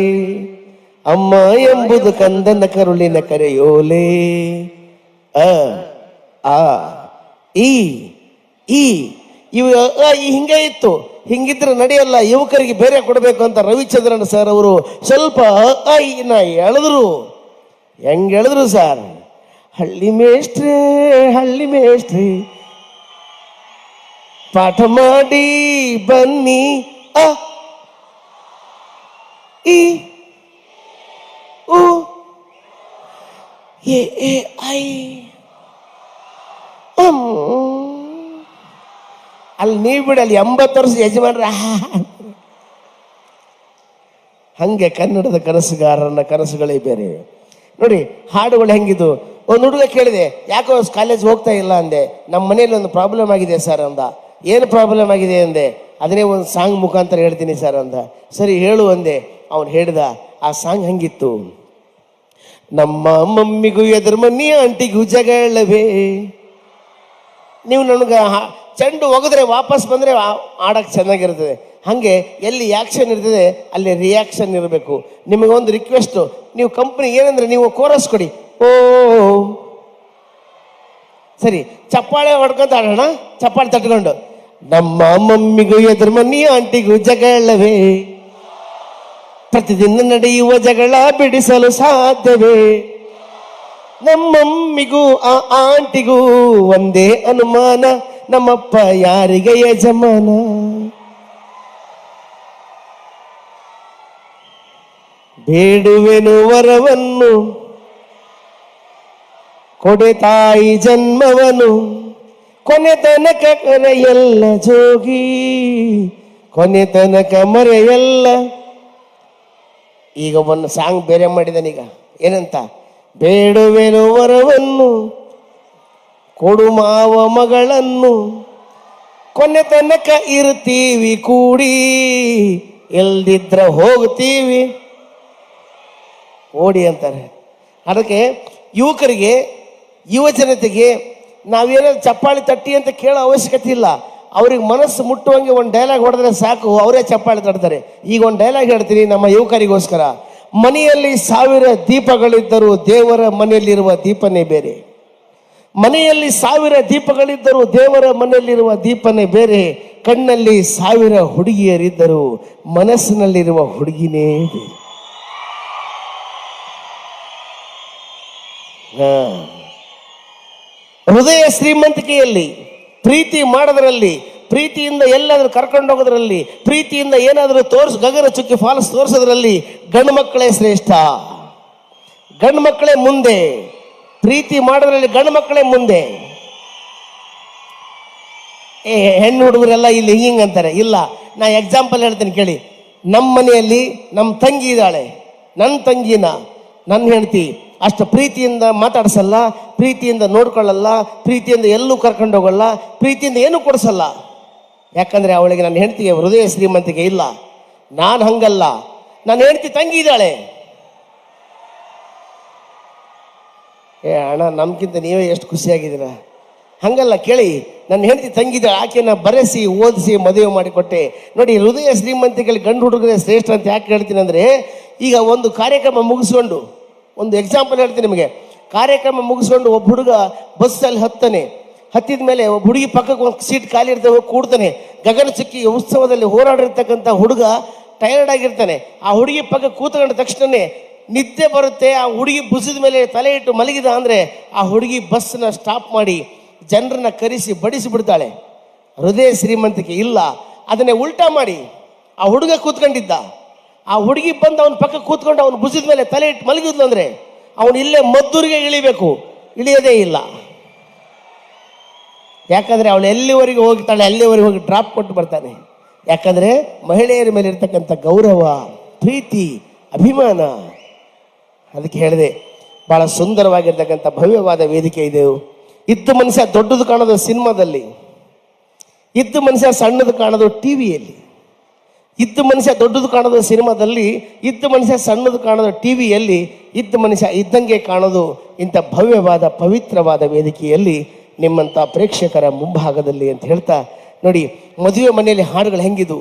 ಅಮ್ಮ ಎಂಬುದು ಕಂದನ ಕರುಳಿನ ಕರೆಯೋಲೆ ಅ ಆ ಈ ಈ ಹಿಂಗೆ ಇತ್ತು. ಹಿಂಗಿದ್ರೆ ನಡೆಯಲ್ಲ ಯುವಕರಿಗೆ ಬೇರೆ ಕೊಡಬೇಕು ಅಂತ ರವಿಚಂದ್ರನ್ ಸರ್ ಅವರು ಸ್ವಲ್ಪ ಅ, ಇನ ಎಳೆದ್ರು. ಹೆಂಗ್ ಎಳೆದ್ರು ಸರ್ ಹಳ್ಳಿ ಮೇಷ್ಟ್ರೇ ಹಳ್ಳಿ ಮೇಷ್ಟ್ರಿ ಪಾಠ ಮಾಡಿ ಬನ್ನಿ ಅ ಈ ಉ ಎ ಎ ಐ ಅಮ್. ಅಲ್ಲಿ ನೀವು ಬಿಡಿ ಅಲ್ಲಿ ಎಂಬತ್ತು ವರ್ಷ ಯಜಮಾನ್ರ ಹಂಗೆ ಕನ್ನಡದ ಕನಸುಗಾರನ ಕನಸುಗಳೇ ಬೇರೆ ನೋಡಿ, ಹಾಡುಗಳು ಹೆಂಗಿದು ಒಂದು ಹುಡುಗ ಕೇಳಿದೆ, ಯಾಕೋ ಕಾಲೇಜ್ ಹೋಗ್ತಾ ಇಲ್ಲ? ಅಂದೆ ನಮ್ಮ ಮನೇಲಿ ಒಂದು ಪ್ರಾಬ್ಲಮ್ ಆಗಿದೆ ಸರ್ ಅಂದ. ಏನು ಪ್ರಾಬ್ಲಮ್ ಆಗಿದೆ? ಅಂದೆ. ಅದನ್ನೇ ಒಂದು ಸಾಂಗ್ ಮುಖಾಂತರ ಹೇಳ್ತೀನಿ ಸರ್ ಅಂದ. ಸರಿ, ಹೇಳು, ಅಂದೆ. ಅವನು ಹೇಳಿದ, ಆ ಸಾಂಗ್ ಹಂಗಿತ್ತು? ನಮ್ಮ ಮಮ್ಮಿಗೂ ಎದುರು ಮನಿ ಆಂಟಿಗೂ ಜಗಳವೇ ನೀವು ನನಗೆ ಚೆಂಡು ಒಗೆದ್ರೆ ವಾಪಸ್ ಬಂದರೆ ಆಡೋಕ್ಕೆ ಚೆನ್ನಾಗಿರ್ತದೆ. ಹಾಗೆ ಎಲ್ಲಿ ಆ್ಯಕ್ಷನ್ ಇರ್ತದೆ, ಅಲ್ಲಿ ರಿಯಾಕ್ಷನ್ ಇರಬೇಕು. ನಿಮಗೊಂದು ರಿಕ್ವೆಸ್ಟು ನೀವು ಕಂಪ್ನಿ ಏನಂದರೆ ನೀವು ಕೋರಸ್ ಕೊಡಿ. ಓ ಸರಿ, ಚಪ್ಪಾಳೆ ಹೊಡ್ಕೊಂತ ಆಡೋಣ. ಚಪ್ಪಾಳೆ ತಟ್ಕೊಂಡು, ನಮ್ಮ ಮಮ್ಮಿಗೂ ಎದುರು ಮನಿ ಆಂಟಿಗೂ ಜಗಳವೇ. ಪ್ರತಿದಿನ ನಡೆಯುವ ಜಗಳ ಬಿಡಿಸಲು ಸಾಧ್ಯವೇ. ನಮ್ಮಮ್ಮಿಗೂ, ಆ ಆಂಟಿಗೂ ಒಂದೇ ಅನುಮಾನ, ನಮ್ಮಪ್ಪ ಯಾರಿಗೆ ಯಜಮಾನ? ಬೇಡುವೆನು ವರವನ್ನು, ಕೊಡೆ ತಾಯಿ ಜನ್ಮವನು, ಕೊನೆ ತನಕ ಕರೆಯಲ್ಲ ಜೋಗಿ, ಕೊನೆ ತನಕ ಮರೆಯಲ್ಲ. ಈಗ ಒಂದು ಸಾಂಗ್ ಬೇರೆ ಮಾಡಿದನೀಗ. ಏನಂತ? ಬೇಡುವೆನು ವರವನ್ನು, ಕೊಡು ಮಾವ ಮಗಳನ್ನು. ಕೊನೆ ತನಕ ಇರ್ತೀವಿ ಕೂಡಿ, ಎಲ್ದಿದ್ರ ಹೋಗ್ತೀವಿ. ಓಡಿ ಅಂತಾರೆ. ಅದಕ್ಕೆ ಯುವಕರಿಗೆ ಯುವ ಜನತೆಗೆ ನಾವೇನಾದ್ರು ಚಪ್ಪಾಳಿ ತಟ್ಟಿ ಅಂತ ಕೇಳೋ ಅವಶ್ಯಕತೆ ಇಲ್ಲ. ಅವ್ರಿಗೆ ಮನಸ್ಸು ಮುಟ್ಟುವಂಗೆ ಒಂದು ಡೈಲಾಗ್ ಹೊಡೆದ್ರೆ ಸಾಕು, ಅವರೇ ಚಪ್ಪಾಳಿ ತಡ್ತಾರೆ ಈಗ ಒಂದು ಡೈಲಾಗ್ ಹೇಳ್ತೀನಿ ನಮ್ಮ ಯುವಕರಿಗೋಸ್ಕರ. ಮನೆಯಲ್ಲಿ ಸಾವಿರ ದೀಪಗಳಿದ್ದರೂ ದೇವರ ಮನೆಯಲ್ಲಿರುವ ದೀಪನೇ ಬೇರೆ. ಮನೆಯಲ್ಲಿ ಸಾವಿರ ದೀಪಗಳಿದ್ದರೂ ದೇವರ ಮನೆಯಲ್ಲಿರುವ ದೀಪನೇ ಬೇರೆ. ಕಣ್ಣಲ್ಲಿ ಸಾವಿರ ಹುಡುಗಿಯರಿದ್ದರೂ ಮನಸ್ಸಿನಲ್ಲಿರುವ ಹುಡುಗಿನೇ ಬೇರೆ. ಹೃದಯ ಶ್ರೀಮಂತಿಕೆಯಲ್ಲಿ ಪ್ರೀತಿ ಮಾಡೋದ್ರಲ್ಲಿ ಪ್ರೀತಿಯಿಂದ ಎಲ್ಲಾದರೂ ಕರ್ಕೊಂಡು ಹೋಗೋದ್ರಲ್ಲಿ, ಪ್ರೀತಿಯಿಂದ ಏನಾದರೂ ತೋರಿಸ, ಗಗನ ಚುಕ್ಕಿ ಫಾಲ್ಸ್ ತೋರಿಸೋದ್ರಲ್ಲಿ ಗಂಡು ಮಕ್ಕಳೇ ಶ್ರೇಷ್ಠ. ಗಂಡು ಮಕ್ಕಳೇ ಮುಂದೆ. ಪ್ರೀತಿ ಮಾಡೋದ್ರಲ್ಲಿ ಗಂಡು ಮಕ್ಕಳೇ ಮುಂದೆ. ಏ, ಹೆಣ್ಣು ಹುಡುಗರೆಲ್ಲ ಇಲ್ಲಿ ಹಿಂಗೆ ಅಂತಾರೆ. ಇಲ್ಲ, ನಾ ಎಕ್ಸಾಂಪಲ್ ಹೇಳ್ತೀನಿ ಕೇಳಿ. ನಮ್ಮ ಮನೆಯಲ್ಲಿ ನಮ್ಮ ತಂಗಿ ಇದ್ದಾಳೆ. ನನ್ನ ತಂಗಿನ ನನ್ನ ಹೆಂಡತಿ, ಅಷ್ಟು ಪ್ರೀತಿಯಿಂದ ಮಾತಾಡಿಸಲ್ಲ, ಪ್ರೀತಿಯಿಂದ ನೋಡ್ಕೊಳ್ಳಲ್ಲ, ಪ್ರೀತಿಯಿಂದ ಎಲ್ಲೂ ಕರ್ಕೊಂಡು ಹೋಗಲ್ಲ, ಪ್ರೀತಿಯಿಂದ ಏನೂ ಕೊಡಿಸಲ್ಲ. ಯಾಕಂದ್ರೆ ಅವಳಿಗೆ ನನ್ನ ಹೆಂಡತಿಗೆ ಹೃದಯ ಶ್ರೀಮಂತಿಕೆ ಇಲ್ಲ. ನಾನು ಹಂಗಲ್ಲ. ನನ್ನ ಹೆಂಡತಿ ತಂಗಿ ಇದ್ದಾಳೆ. ಏ, ಅಣ್ಣ, ನಮ್ಗಿಂತ ನೀವೇ ಎಷ್ಟು ಖುಷಿಯಾಗಿದ್ದೀರ? ಹಂಗಲ್ಲ, ಕೇಳಿ. ನನ್ನ ಹೆಂಡತಿ ತಂಗಿದ್ದಾಳೆ ಆಕೆನ ಬರೆಸಿ, ಓದಿಸಿ, ಮದುವೆ ಮಾಡಿಕೊಟ್ಟೆ. ನೋಡಿ, ಹೃದಯ ಶ್ರೀಮಂತಿಕೆಯಲ್ಲಿ ಗಂಡು ಹುಡುಗರೇ ಶ್ರೇಷ್ಠ ಅಂತ ಯಾಕೆ ಹೇಳ್ತೀನಿ ಅಂದರೆ, ಈಗ ಒಂದು ಕಾರ್ಯಕ್ರಮ ಮುಗಿಸ್ಕೊಂಡು, ಒಂದು ಎಕ್ಸಾಂಪಲ್ ಹೇಳ್ತೀನಿ ನಿಮಗೆ. ಕಾರ್ಯಕ್ರಮ ಮುಗಿಸ್ಕೊಂಡು ಒಬ್ಬ ಹುಡುಗ ಬಸ್ಸಲ್ಲಿ ಹತ್ತಾನೆ. ಹತ್ತಿದ ಮೇಲೆ ಒಬ್ಬ ಹುಡುಗಿ ಪಕ್ಕಕ್ಕೆ ಒಂದು ಸೀಟ್ ಖಾಲಿ ಇರ್ತವೆ ಹೋಗಿ ಕೂಡ್ತಾನೆ. ಗಗನ ಚುಕ್ಕಿ ಉತ್ಸವದಲ್ಲಿ ಹೋರಾಡಿರ್ತಕ್ಕಂಥ ಹುಡುಗ ಟೈರ್ಡ್ ಆಗಿರ್ತಾನೆ. ಆ ಹುಡುಗಿ ಪಕ್ಕ ಕೂತ್ಕೊಂಡ ತಕ್ಷಣನೇ ನಿದ್ದೆ ಬರುತ್ತೆ, ಆ ಹುಡುಗಿ ಬುಸಿದ ಮೇಲೆ ತಲೆ ಇಟ್ಟು ಮಲಗಿದ ಅಂದರೆ ಆ ಹುಡುಗಿ ಬಸ್ಸನ್ನ ಸ್ಟಾಪ್ ಮಾಡಿ ಜನರನ್ನ ಕರೆಸಿ ಬಡಿಸಿ ಬಿಡ್ತಾಳೆ. ಹೃದಯ ಶ್ರೀಮಂತಿಕೆ ಇಲ್ಲ. ಅದನ್ನೇ ಉಲ್ಟಾ ಮಾಡಿ ಆ ಹುಡುಗ ಕೂತ್ಕೊಂಡಿದ್ದ. ಆ ಹುಡುಗಿ ಬಂದು ಅವನ ಪಕ್ಕ ಕೂತ್ಕೊಂಡು ಅವನು ಬುಸಿದ ಮೇಲೆ ತಲೆ ಇಟ್ಟು ಮಲಗಿದ್ಲು ಅಂದರೆ ಅವನು ಇಲ್ಲೇ ಮದ್ದೂರಿಗೆ ಇಳಿಬೇಕು. ಇಳಿಯೋದೇ ಇಲ್ಲ. ಯಾಕಂದ್ರೆ ಅವಳು ಎಲ್ಲಿವರೆಗೆ ಹೋಗ್ತಾಳೆ, ಅಲ್ಲಿವರೆಗೆ ಹೋಗಿ ಡ್ರಾಪ್ ಕೊಟ್ಟು ಬರ್ತಾನೆ. ಯಾಕಂದರೆ ಮಹಿಳೆಯರ ಮೇಲೆ ಇರ್ತಕ್ಕಂಥ ಗೌರವ, ಪ್ರೀತಿ, ಅಭಿಮಾನ. ಅದಕ್ಕೆ ಹೇಳಿದೆ ಭಾಳ ಸುಂದರವಾಗಿರ್ತಕ್ಕಂಥ ಭವ್ಯವಾದ ವೇದಿಕೆ ಇದೆ. ಇತ್ತು ಮನುಷ್ಯ ದೊಡ್ಡದು ಕಾಣೋದು ಸಿನಿಮಾದಲ್ಲಿ. ಇತ್ತು ಮನುಷ್ಯ ಸಣ್ಣದು ಕಾಣೋದು ಟಿವಿಯಲ್ಲಿ ಇತ್ತು ಮನುಷ್ಯ ದೊಡ್ಡದು ಕಾಣೋದು ಸಿನಿಮಾದಲ್ಲಿ. ಇತ್ತು ಮನುಷ್ಯ ಸಣ್ಣದು ಕಾಣೋದು ಟಿವಿಯಲ್ಲಿ ಇತ್ತು ಮನುಷ್ಯ ಇದ್ದಂಗೆ ಕಾಣೋದು ಇಂಥ ಭವ್ಯವಾದ, ಪವಿತ್ರವಾದ ವೇದಿಕೆಯಲ್ಲಿ ನಿಮ್ಮಂಥ ಪ್ರೇಕ್ಷಕರ ಮುಂಭಾಗದಲ್ಲಿ ಅಂತ ಹೇಳ್ತಾ, ನೋಡಿ, ಮದುವೆ ಮನೆಯಲ್ಲಿ ಹಾಡುಗಳು ಹೆಂಗಿದು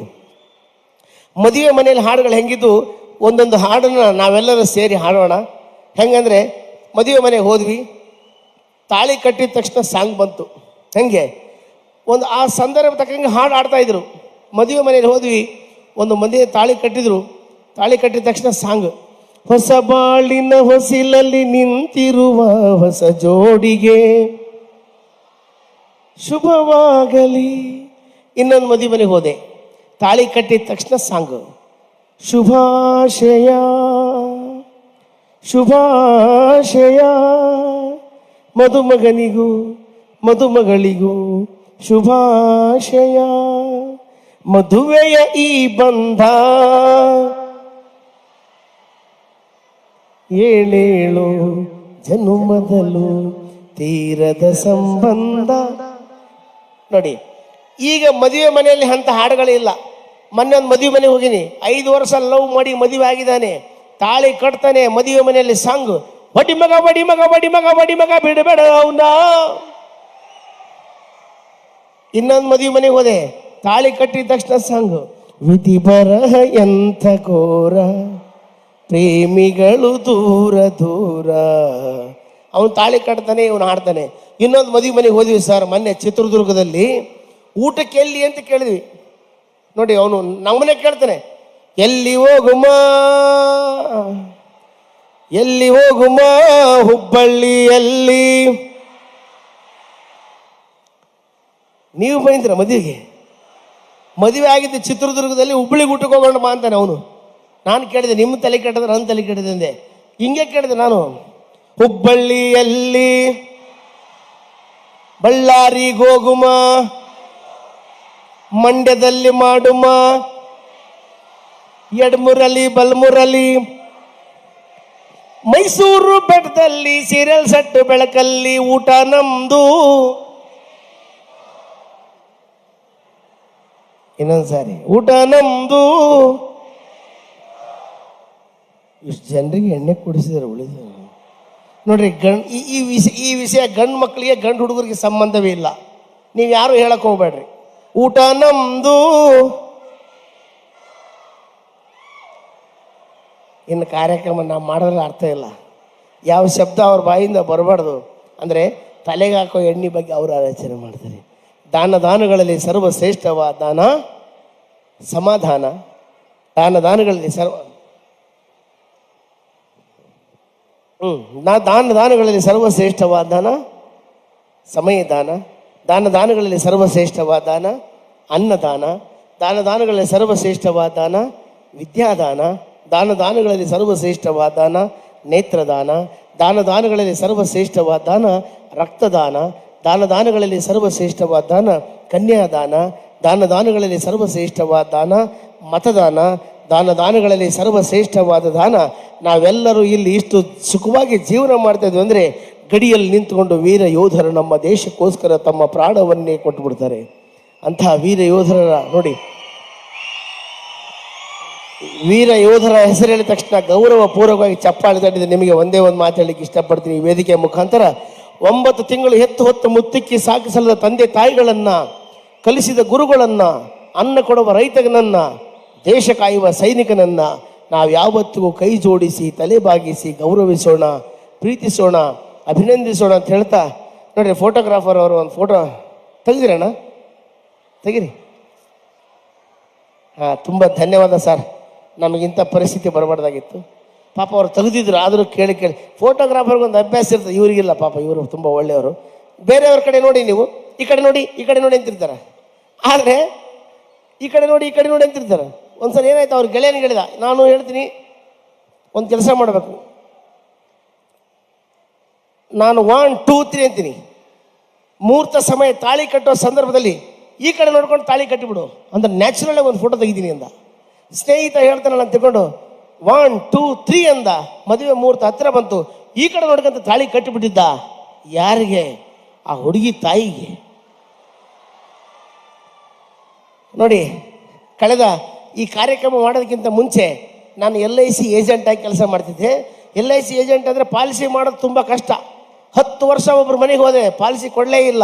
ಮದುವೆ ಮನೆಯಲ್ಲಿ ಹಾಡುಗಳು ಹೆಂಗಿದ್ದು ಒಂದೊಂದು ಹಾಡನ್ನ ನಾವೆಲ್ಲರೂ ಸೇರಿ ಹಾಡೋಣ. ಹೆಂಗಂದ್ರೆ, ಮದುವೆ ಮನೆಗೆ ಹೋದ್ವಿ, ತಾಳಿ ಕಟ್ಟಿದ ತಕ್ಷಣ ಸಾಂಗ್ ಬಂತು. ಹೆಂಗೆ? ಒಂದು ಆ ಸಂದರ್ಭ ತಕ್ಕಂಗೆ ಹಾಡು ಆಡ್ತಾ ಇದ್ರು. ಮದುವೆ ಮನೆಯಲ್ಲಿ ಹೋದ್ವಿ, ಒಂದು ಮದುವೆ ತಾಳಿ ಕಟ್ಟಿದ್ರು. ತಾಳಿ ಕಟ್ಟಿದ ತಕ್ಷಣ ಸಾಂಗ್, ಹೊಸ ಬಾಳಿನ ಹೊಸಿಲಲ್ಲಿ ನಿಂತಿರುವ ಹೊಸ ಜೋಡಿಗೆ ಶುಭವಾಗಲಿ. ಇನ್ನೊಂದು ಮದುವೆ ಮನೆಗೆ ಹೋದೆ. ತಾಳಿ ಕಟ್ಟಿದ ತಕ್ಷಣ ಸಾಂಗ್. ಶುಭಾಶಯ ಶುಭಾಶಯ. ಮದುಮಗನಿಗೂ, ಮದುಮಗಳಿಗೂ ಶುಭಾಶಯ. ಮದುವೆಯ ಈ ಬಂಧ. ಏಳೇಳು ಜನುಮದಲು ತೀರದ ಸಂಬಂಧ. ನೋಡಿ. ಈಗ ಮದುವೆ ಮನೆಯಲ್ಲಿ ಅಂಥ ಹಾಡುಗಳಿಲ್ಲ. ಮೊನ್ನೆ ಒಂದು ಮದುವೆ ಮನೆಗೆ ಹೋಗಿನಿ. ಐದು ವರ್ಷ ಲವ್ ಮಾಡಿ ಮದುವೆ ಆಗಿದ್ದಾನೆ. ತಾಳಿ ಕಟ್ತಾನೆ, ಮದುವೆ ಮನೆಯಲ್ಲಿ ಸಾಂಗ್. ಬಡಿ ಮಗ ಬಡಿ ಮಗ ಬಡಿ ಮಗ ಬಡಿ ಮಗ ಬಿಡಬೇಡ ಅವನ ಇನ್ನೊಂದು ಮದುವೆ ಮನೆಗೆ ಹೋದೆ. ತಾಳಿ ಕಟ್ಟಿದ ತಕ್ಷಣ ಸಾಂಗ್. ವಿಧಿ ಬರ ಎಂಥ ಘೋರ, ಪ್ರೇಮಿಗಳು ದೂರ ದೂರ. ಅವನು ತಾಳಿ ಕಟ್ತಾನೆ, ಇವನು ಹಾಡ್ತಾನೆ. ಇನ್ನೊಂದು ಮದುವೆ ಮನೆಗೆ ಹೋದ್ವಿ ಸರ್, ಮೊನ್ನೆ ಚಿತ್ರದುರ್ಗದಲ್ಲಿ. ಊಟಕ್ಕೆ ಎಲ್ಲಿ ಅಂತ ಕೇಳಿದ್ವಿ. ನೋಡಿ, ಅವನು ನಮ್ಮನೆ ಕೇಳ್ತಾನೆ, ಎಲ್ಲಿ ಹೋಗುಮ? ಎಲ್ಲಿ ಹೋಗುಮ ಹುಬ್ಬಳ್ಳಿಯಲ್ಲಿ? ನೀವು ಬಂದಿರ ಮದುವೆಗೆ? ಮದುವೆ ಆಗಿದ್ದು ಚಿತ್ರದುರ್ಗದಲ್ಲಿ ಹುಬ್ಬಳ್ಳಿ ಊಟಕ್ಕೆ ಹೋಗೋಣ ಅಂತಾನೆ ಅವನು. ನಾನು ಕೇಳಿದೆ, ನಿಮ್ಮ ತಲೆ ಕೆಟ್ಟದ್ರೆ ನನ್ನ ತಲೆ ಕೆಟ್ಟದೆ ಹಿಂಗೆ ಕೇಳಿದೆ ನಾನು. ಹುಬ್ಬಳ್ಳಿಯಲ್ಲಿ ಬಳ್ಳಾರಿ ಹೋಗುಮ ಮಂಡ್ಯದಲ್ಲಿ ಮಾಡುಮ, ಎಡ್ಮುರಲಿ, ಬಲ್ಮುರಲಿ, ಮೈಸೂರು ಬೆಟ್ಟದಲ್ಲಿ ಸೀರಿಯಲ್ ಸಟ್ಟು ಬೆಳಕಲ್ಲಿ ಊಟ ನಮ್ದು. ಇನ್ನೊಂದ್ಸಾರಿ, ಊಟ ನಮ್ದು. ಇಷ್ಟು ಜನರಿಗೆ ಎಣ್ಣೆ ಕುಡಿಸಿದ್ರೆ ಉಳಿದ ನೋಡ್ರಿ, ಗಂಡ್ ಈ ವಿಷಯ ಈ ವಿಷಯ ಗಂಡು ಮಕ್ಕಳಿಗೆ ಗಂಡು ಹುಡುಗರಿಗೆ ಸಂಬಂಧವೇ ಇಲ್ಲ. ನೀವು ಯಾರು ಹೇಳಕ್ ಹೋಗ್ಬೇಡ್ರಿ. ಊಟ ನಮ್ದು. ಇನ್ನು ಕಾರ್ಯಕ್ರಮ ನಾವು ಮಾಡೋದ್ರಲ್ಲಿ ಅರ್ಥ ಇಲ್ಲ. ಯಾವ ಶಬ್ದ ಅವ್ರ ಬಾಯಿಂದ ಬರಬಾರ್ದು. ಅಂದರೆ ತಲೆಗೆ ಹಾಕೋ ಎಣ್ಣೆ ಬಗ್ಗೆ ಅವರು ಆಲೋಚನೆ ಮಾಡ್ತಾರೆ. ದಾನ ದಾನಗಳಲ್ಲಿ ಸರ್ವಶ್ರೇಷ್ಠವಾದ ದಾನ ಸಮಾಧಾನ. ದಾನ ದಾನಗಳಲ್ಲಿ ಸರ್ವ ನಾ ದಾನ ದಾನಗಳಲ್ಲಿ ಸರ್ವಶ್ರೇಷ್ಠವಾದ ದಾನ, ಸಮಯ ದಾನ. ದಾನ ದಾನಗಳಲ್ಲಿ ಸರ್ವಶ್ರೇಷ್ಠವಾದ ದಾನ ಅನ್ನದಾನ ದಾನ. ದಾನಗಳಲ್ಲಿ ಸರ್ವಶ್ರೇಷ್ಠವಾದ ದಾನ ವಿದ್ಯಾದಾನ ದಾನ. ದಾನಗಳಲ್ಲಿ ಸರ್ವಶ್ರೇಷ್ಠವಾದ ದಾನ ನೇತ್ರದಾನ ದಾನ. ದಾನಗಳಲ್ಲಿ ಸರ್ವಶ್ರೇಷ್ಠವಾದ ದಾನ ರಕ್ತದಾನ ದಾನ. ದಾನಗಳಲ್ಲಿ ಸರ್ವಶ್ರೇಷ್ಠವಾದ ದಾನ ಕನ್ಯಾದಾನ ದಾನ ದಾನಗಳಲ್ಲಿ ಸರ್ವಶ್ರೇಷ್ಠವಾದ ದಾನ, ಮತದಾನ. ದಾನ ದಾನಗಳಲ್ಲಿ ಸರ್ವಶ್ರೇಷ್ಠವಾದ ದಾನ. ನಾವೆಲ್ಲರೂ ಇಲ್ಲಿ ಇಷ್ಟು ಸುಖವಾಗಿ ಜೀವನ ಮಾಡ್ತಾ ಇದ್ವಿ ಅಂದರೆ ಗಡಿಯಲ್ಲಿ ನಿಂತುಕೊಂಡು ವೀರ ಯೋಧರು ನಮ್ಮ ದೇಶಕ್ಕೋಸ್ಕರ ತಮ್ಮ ಪ್ರಾಣವನ್ನೇ ಕೊಟ್ಟು ಬಿಡ್ತಾರೆ ಅಂತಹ ವೀರ ಯೋಧರ ನೋಡಿ. ವೀರ ಯೋಧರ ಹೆಸರು ಹೇಳಿದ ತಕ್ಷಣ ಗೌರವ ಪೂರ್ವಕವಾಗಿ ಚಪ್ಪಾಳೆ ತಟ್ಟಿದೆ. ನಿಮಗೆ ಒಂದೇ ಒಂದು ಮಾತು ಹೇಳಲಿಕ್ಕೆ ಇಷ್ಟಪಡ್ತೀನಿ. ಈ ವೇದಿಕೆಯ ಮುಖಾಂತರ ಒಂಬತ್ತು ತಿಂಗಳು ಹೆತ್ತು ಹೊತ್ತು ಮುತ್ತಿಕ್ಕಿ ಸಾಕಿಸಲದ ತಂದೆ ತಾಯಿಗಳನ್ನ, ಕಲಿಸಿದ ಗುರುಗಳನ್ನ, ಅನ್ನ ಕೊಡುವ ರೈತನನ್ನ ದೇಶ ಕಾಯುವ ಸೈನಿಕನನ್ನ ನಾವು ಯಾವತ್ತಿಗೂ ಕೈ ಜೋಡಿಸಿ, ತಲೆ ಬಾಗಿಸಿ ಗೌರವಿಸೋಣ, ಪ್ರೀತಿಸೋಣ, ಅಭಿನಂದಿಸೋಣ ಅಂತ ಹೇಳ್ತಾ, ನೋಡ್ರಿ ಫೋಟೋಗ್ರಾಫರ್ ಅವರು ಒಂದು ಫೋಟೋ ತೆಗೆದಿರಣ್ಣ? ತೆಗಿರಿ. ಹಾಂ, ತುಂಬ ಧನ್ಯವಾದ ಸರ್. ನಮಗಿಂಥ ಪರಿಸ್ಥಿತಿ ಬರಬಾರ್ದಾಗಿತ್ತು. ಪಾಪ ಅವರು ತೆಗೆದಿದ್ರು, ಆದರೂ ಕೇಳಿ ಕೇಳಿ. ಫೋಟೋಗ್ರಾಫರ್ಗೊಂದು ಅಭ್ಯಾಸ ಇರ್ತದೆ, ಇವರಿಗಿಲ್ಲ ಪಾಪ, ಇವರು ತುಂಬ ಒಳ್ಳೆಯವರು. ಬೇರೆಯವ್ರ ಕಡೆ ನೋಡಿ ನೀವು, ಈ ಕಡೆ ನೋಡಿ, ಈ ಕಡೆ ನೋಡಿ ಅಂತಿರ್ತಾರೆ. ಆದರೆ, ಈ ಕಡೆ ನೋಡಿ, ಈ ಕಡೆ ನೋಡಿ ಅಂತಿರ್ತಾರೆ. ಒಂದ್ಸಲ ಏನಾಯ್ತು, ಅವ್ರ ಗೆಳೆಯನಿಗೆ ಹೇಳಿದ, ನಾನು ಹೇಳ್ತೀನಿ, ಒಂದು ಕೆಲಸ ಮಾಡಬೇಕು. ನಾನು ಒನ್ ಟೂ ತ್ರೀ ಅಂತೀನಿ. ಮುಹೂರ್ತ ಸಮಯ ತಾಳಿ ಕಟ್ಟೋ ಸಂದರ್ಭದಲ್ಲಿ ಈ ಕಡೆ ನೋಡ್ಕೊಂಡು ತಾಳಿ ಕಟ್ಟಿಬಿಡು. ಅಂದ್ರೆ ನ್ಯಾಚುರಲ್ ಆಗಿ ಒಂದು ಫೋಟೋ ತೆಗಿತೀನಿ ಅಂದ. ಸ್ನೇಹಿತ ಹೇಳ್ತಾನೆ ನಾನು ತಗೊಂಡು ಒನ್ ಟೂ ತ್ರೀ ಅಂದ. ಮದುವೆ ಮುಹೂರ್ತ ಹತ್ತಿರ ಬಂತು. ಈ ಕಡೆ ನೋಡ್ಕೊಂತ ತಾಳಿ ಕಟ್ಟಿಬಿಟ್ಟಿದ್ದ. ಯಾರಿಗೆ? ಆ ಹುಡುಗಿ ತಾಯಿಗೆ. ನೋಡಿ, ಕಳೆದ ಈ ಕಾರ್ಯಕ್ರಮ ಮಾಡೋದಕ್ಕಿಂತ ಮುಂಚೆ ನಾನು ಎಲ್ ಐ ಸಿ ಏಜೆಂಟಾಗಿ ಕೆಲಸ ಮಾಡ್ತಿದ್ದೆ. ಎಲ್ ಐ ಸಿ ಏಜೆಂಟ್ ಅಂದರೆ ಪಾಲಿಸಿ ಮಾಡೋದು ತುಂಬ ಕಷ್ಟ. ಹತ್ತು ವರ್ಷ ಒಬ್ಬರು ಮನೆಗೆ ಹೋದೆ ಪಾಲಿಸಿ ಕೊಡಲೇ ಇಲ್ಲ.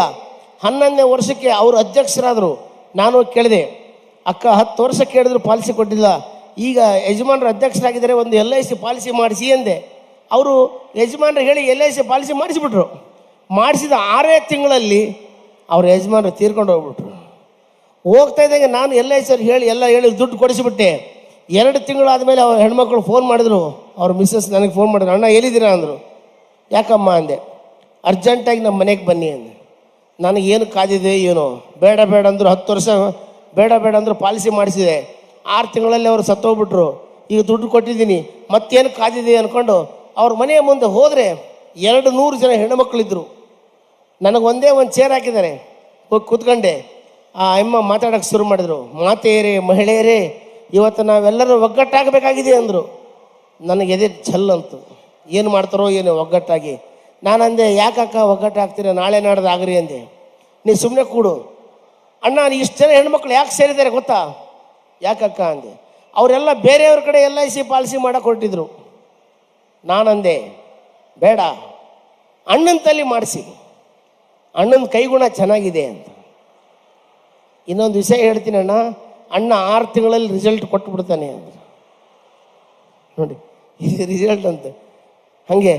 ಹನ್ನೊಂದನೇ ವರ್ಷಕ್ಕೆ ಅವರು ಅಧ್ಯಕ್ಷರಾದರು. ನಾನು ಕೇಳಿದೆ, ಅಕ್ಕ, ಹತ್ತು ವರ್ಷ ಕೇಳಿದ್ರು ಪಾಲಿಸಿ ಕೊಟ್ಟಿಲ್ಲ. ಈಗ ಯಜಮಾನರು ಅಧ್ಯಕ್ಷರಾಗಿದ್ದಾರೆ, ಒಂದು ಎಲ್ ಐ ಸಿ ಪಾಲಿಸಿ ಮಾಡಿಸಿ ಅಂದೆ. ಅವರು ಯಜಮಾನರು ಹೇಳಿ ಎಲ್ ಐ ಸಿ ಪಾಲಿಸಿ ಮಾಡಿಸಿಬಿಟ್ರು. ಮಾಡಿಸಿದ ಆರೇ ತಿಂಗಳಲ್ಲಿ ಅವ್ರ ಯಜಮಾನರು ತೀರ್ಕೊಂಡು ಹೋಗ್ಬಿಟ್ರು. ಹೋಗ್ತಾ ಇದ್ದಂಗೆ ನಾನು ಎಲ್ಲ ಸರ್ ಹೇಳಿ ಎಲ್ಲ ಹೇಳಿ ದುಡ್ಡು ಕೊಡಿಸಿಬಿಟ್ಟೆ. ಎರಡು ತಿಂಗಳಾದಮೇಲೆ ಅವ್ರ ಹೆಣ್ಮಕ್ಳು ಫೋನ್ ಮಾಡಿದ್ರು. ಅವ್ರ ಮಿಸ್ಸಸ್ ನನಗೆ ಫೋನ್ ಮಾಡಿದ್ರು, ಅಣ್ಣ, ಎಲ್ಲಿದ್ದೀರಾ? ಅಂದರು. ಯಾಕಮ್ಮ? ಅಂದೆ. ಅರ್ಜೆಂಟಾಗಿ ನಮ್ಮ ಮನೆಗೆ ಬನ್ನಿ ಅಂದೆ. ನನಗೆ ಏನು ಕಾದಿದೆ, ಏನು? ಬೇಡ ಬೇಡ ಅಂದರು ಹತ್ತು ವರ್ಷ, ಬೇಡ ಬೇಡ ಅಂದರು ಪಾಲಿಸಿ ಮಾಡಿಸಿದೆ. ಆರು ತಿಂಗಳಲ್ಲಿ ಅವರು ಸತ್ತೋಗ್ಬಿಟ್ರು. ಈಗ ದುಡ್ಡು ಕೊಟ್ಟಿದ್ದೀನಿ. ಮತ್ತೇನು ಕಾದಿದೆ? ಅಂದ್ಕೊಂಡು ಅವ್ರ ಮನೆಯ ಮುಂದೆ ಹೋದರೆ ಎರಡು ನೂರು ಜನ ಹೆಣ್ಣುಮಕ್ಕಳಿದ್ರು ನನಗೆ ಒಂದೇ ಒಂದು ಚೇರ್ ಹಾಕಿದ್ದಾರೆ. ಹೋಗಿ ಕೂತ್ಕೊಂಡೆ. ಆ ಅಮ್ಮ ಮಾತಾಡೋಕೆ ಶುರು ಮಾಡಿದ್ರು, ಮಾತೆಯರೇ, ಮಹಿಳೆಯರೇ, ಇವತ್ತು ನಾವೆಲ್ಲರೂ ಒಗ್ಗಟ್ಟಾಗಬೇಕಾಗಿದೆ ಅಂದರು. ನನಗೆ ಎದೆ ಛಲ್ಲಂತು ಏನು ಮಾಡ್ತಾರೋ ಏನು ಒಗ್ಗಟ್ಟಾಗಿ. ನಾನು ಅಂದೆ, ಯಾಕಕ್ಕ ಒಗ್ಗಟ್ಟಾಗ್ತೀರ? ನಾಳೆ ನಾಡ್ದು ಆಗ್ರಿ ಅಂದೆ. ನೀ ಸುಮ್ಮನೆ ಕೂಡು. ಅಣ್ಣ ಇಷ್ಟು ಜನ ಹೆಣ್ಮಕ್ಳು ಯಾಕೆ ಸೇರಿದ್ದಾರೆ ಗೊತ್ತಾ? ಯಾಕಕ್ಕ? ಅಂದೆ. ಅವರೆಲ್ಲ ಬೇರೆಯವ್ರ ಕಡೆ ಎಲ್ ಐ ಸಿ ಪಾಲಿಸಿ ಮಾಡೋಕೆ ಹೊರಟಿದ್ರು ನಾನಂದೆ ಬೇಡ. ಅಣ್ಣನ ತಲೆ ಮಾಡಿಸಿ. ಅಣ್ಣನ ಕೈಗುಣ ಚೆನ್ನಾಗಿದೆ ಅಂತ. ಇನ್ನೊಂದು ವಿಷಯ ಹೇಳ್ತೀನಿ ಅಣ್ಣ. ಅಣ್ಣ ಆರು ತಿಂಗಳಲ್ಲಿ ರಿಸಲ್ಟ್ ಕೊಟ್ಟು ಬಿಡ್ತಾನೆ ನೋಡಿ, ಇದು ರಿಸಲ್ಟ್ ಅಂತ. ಹಾಗೆ.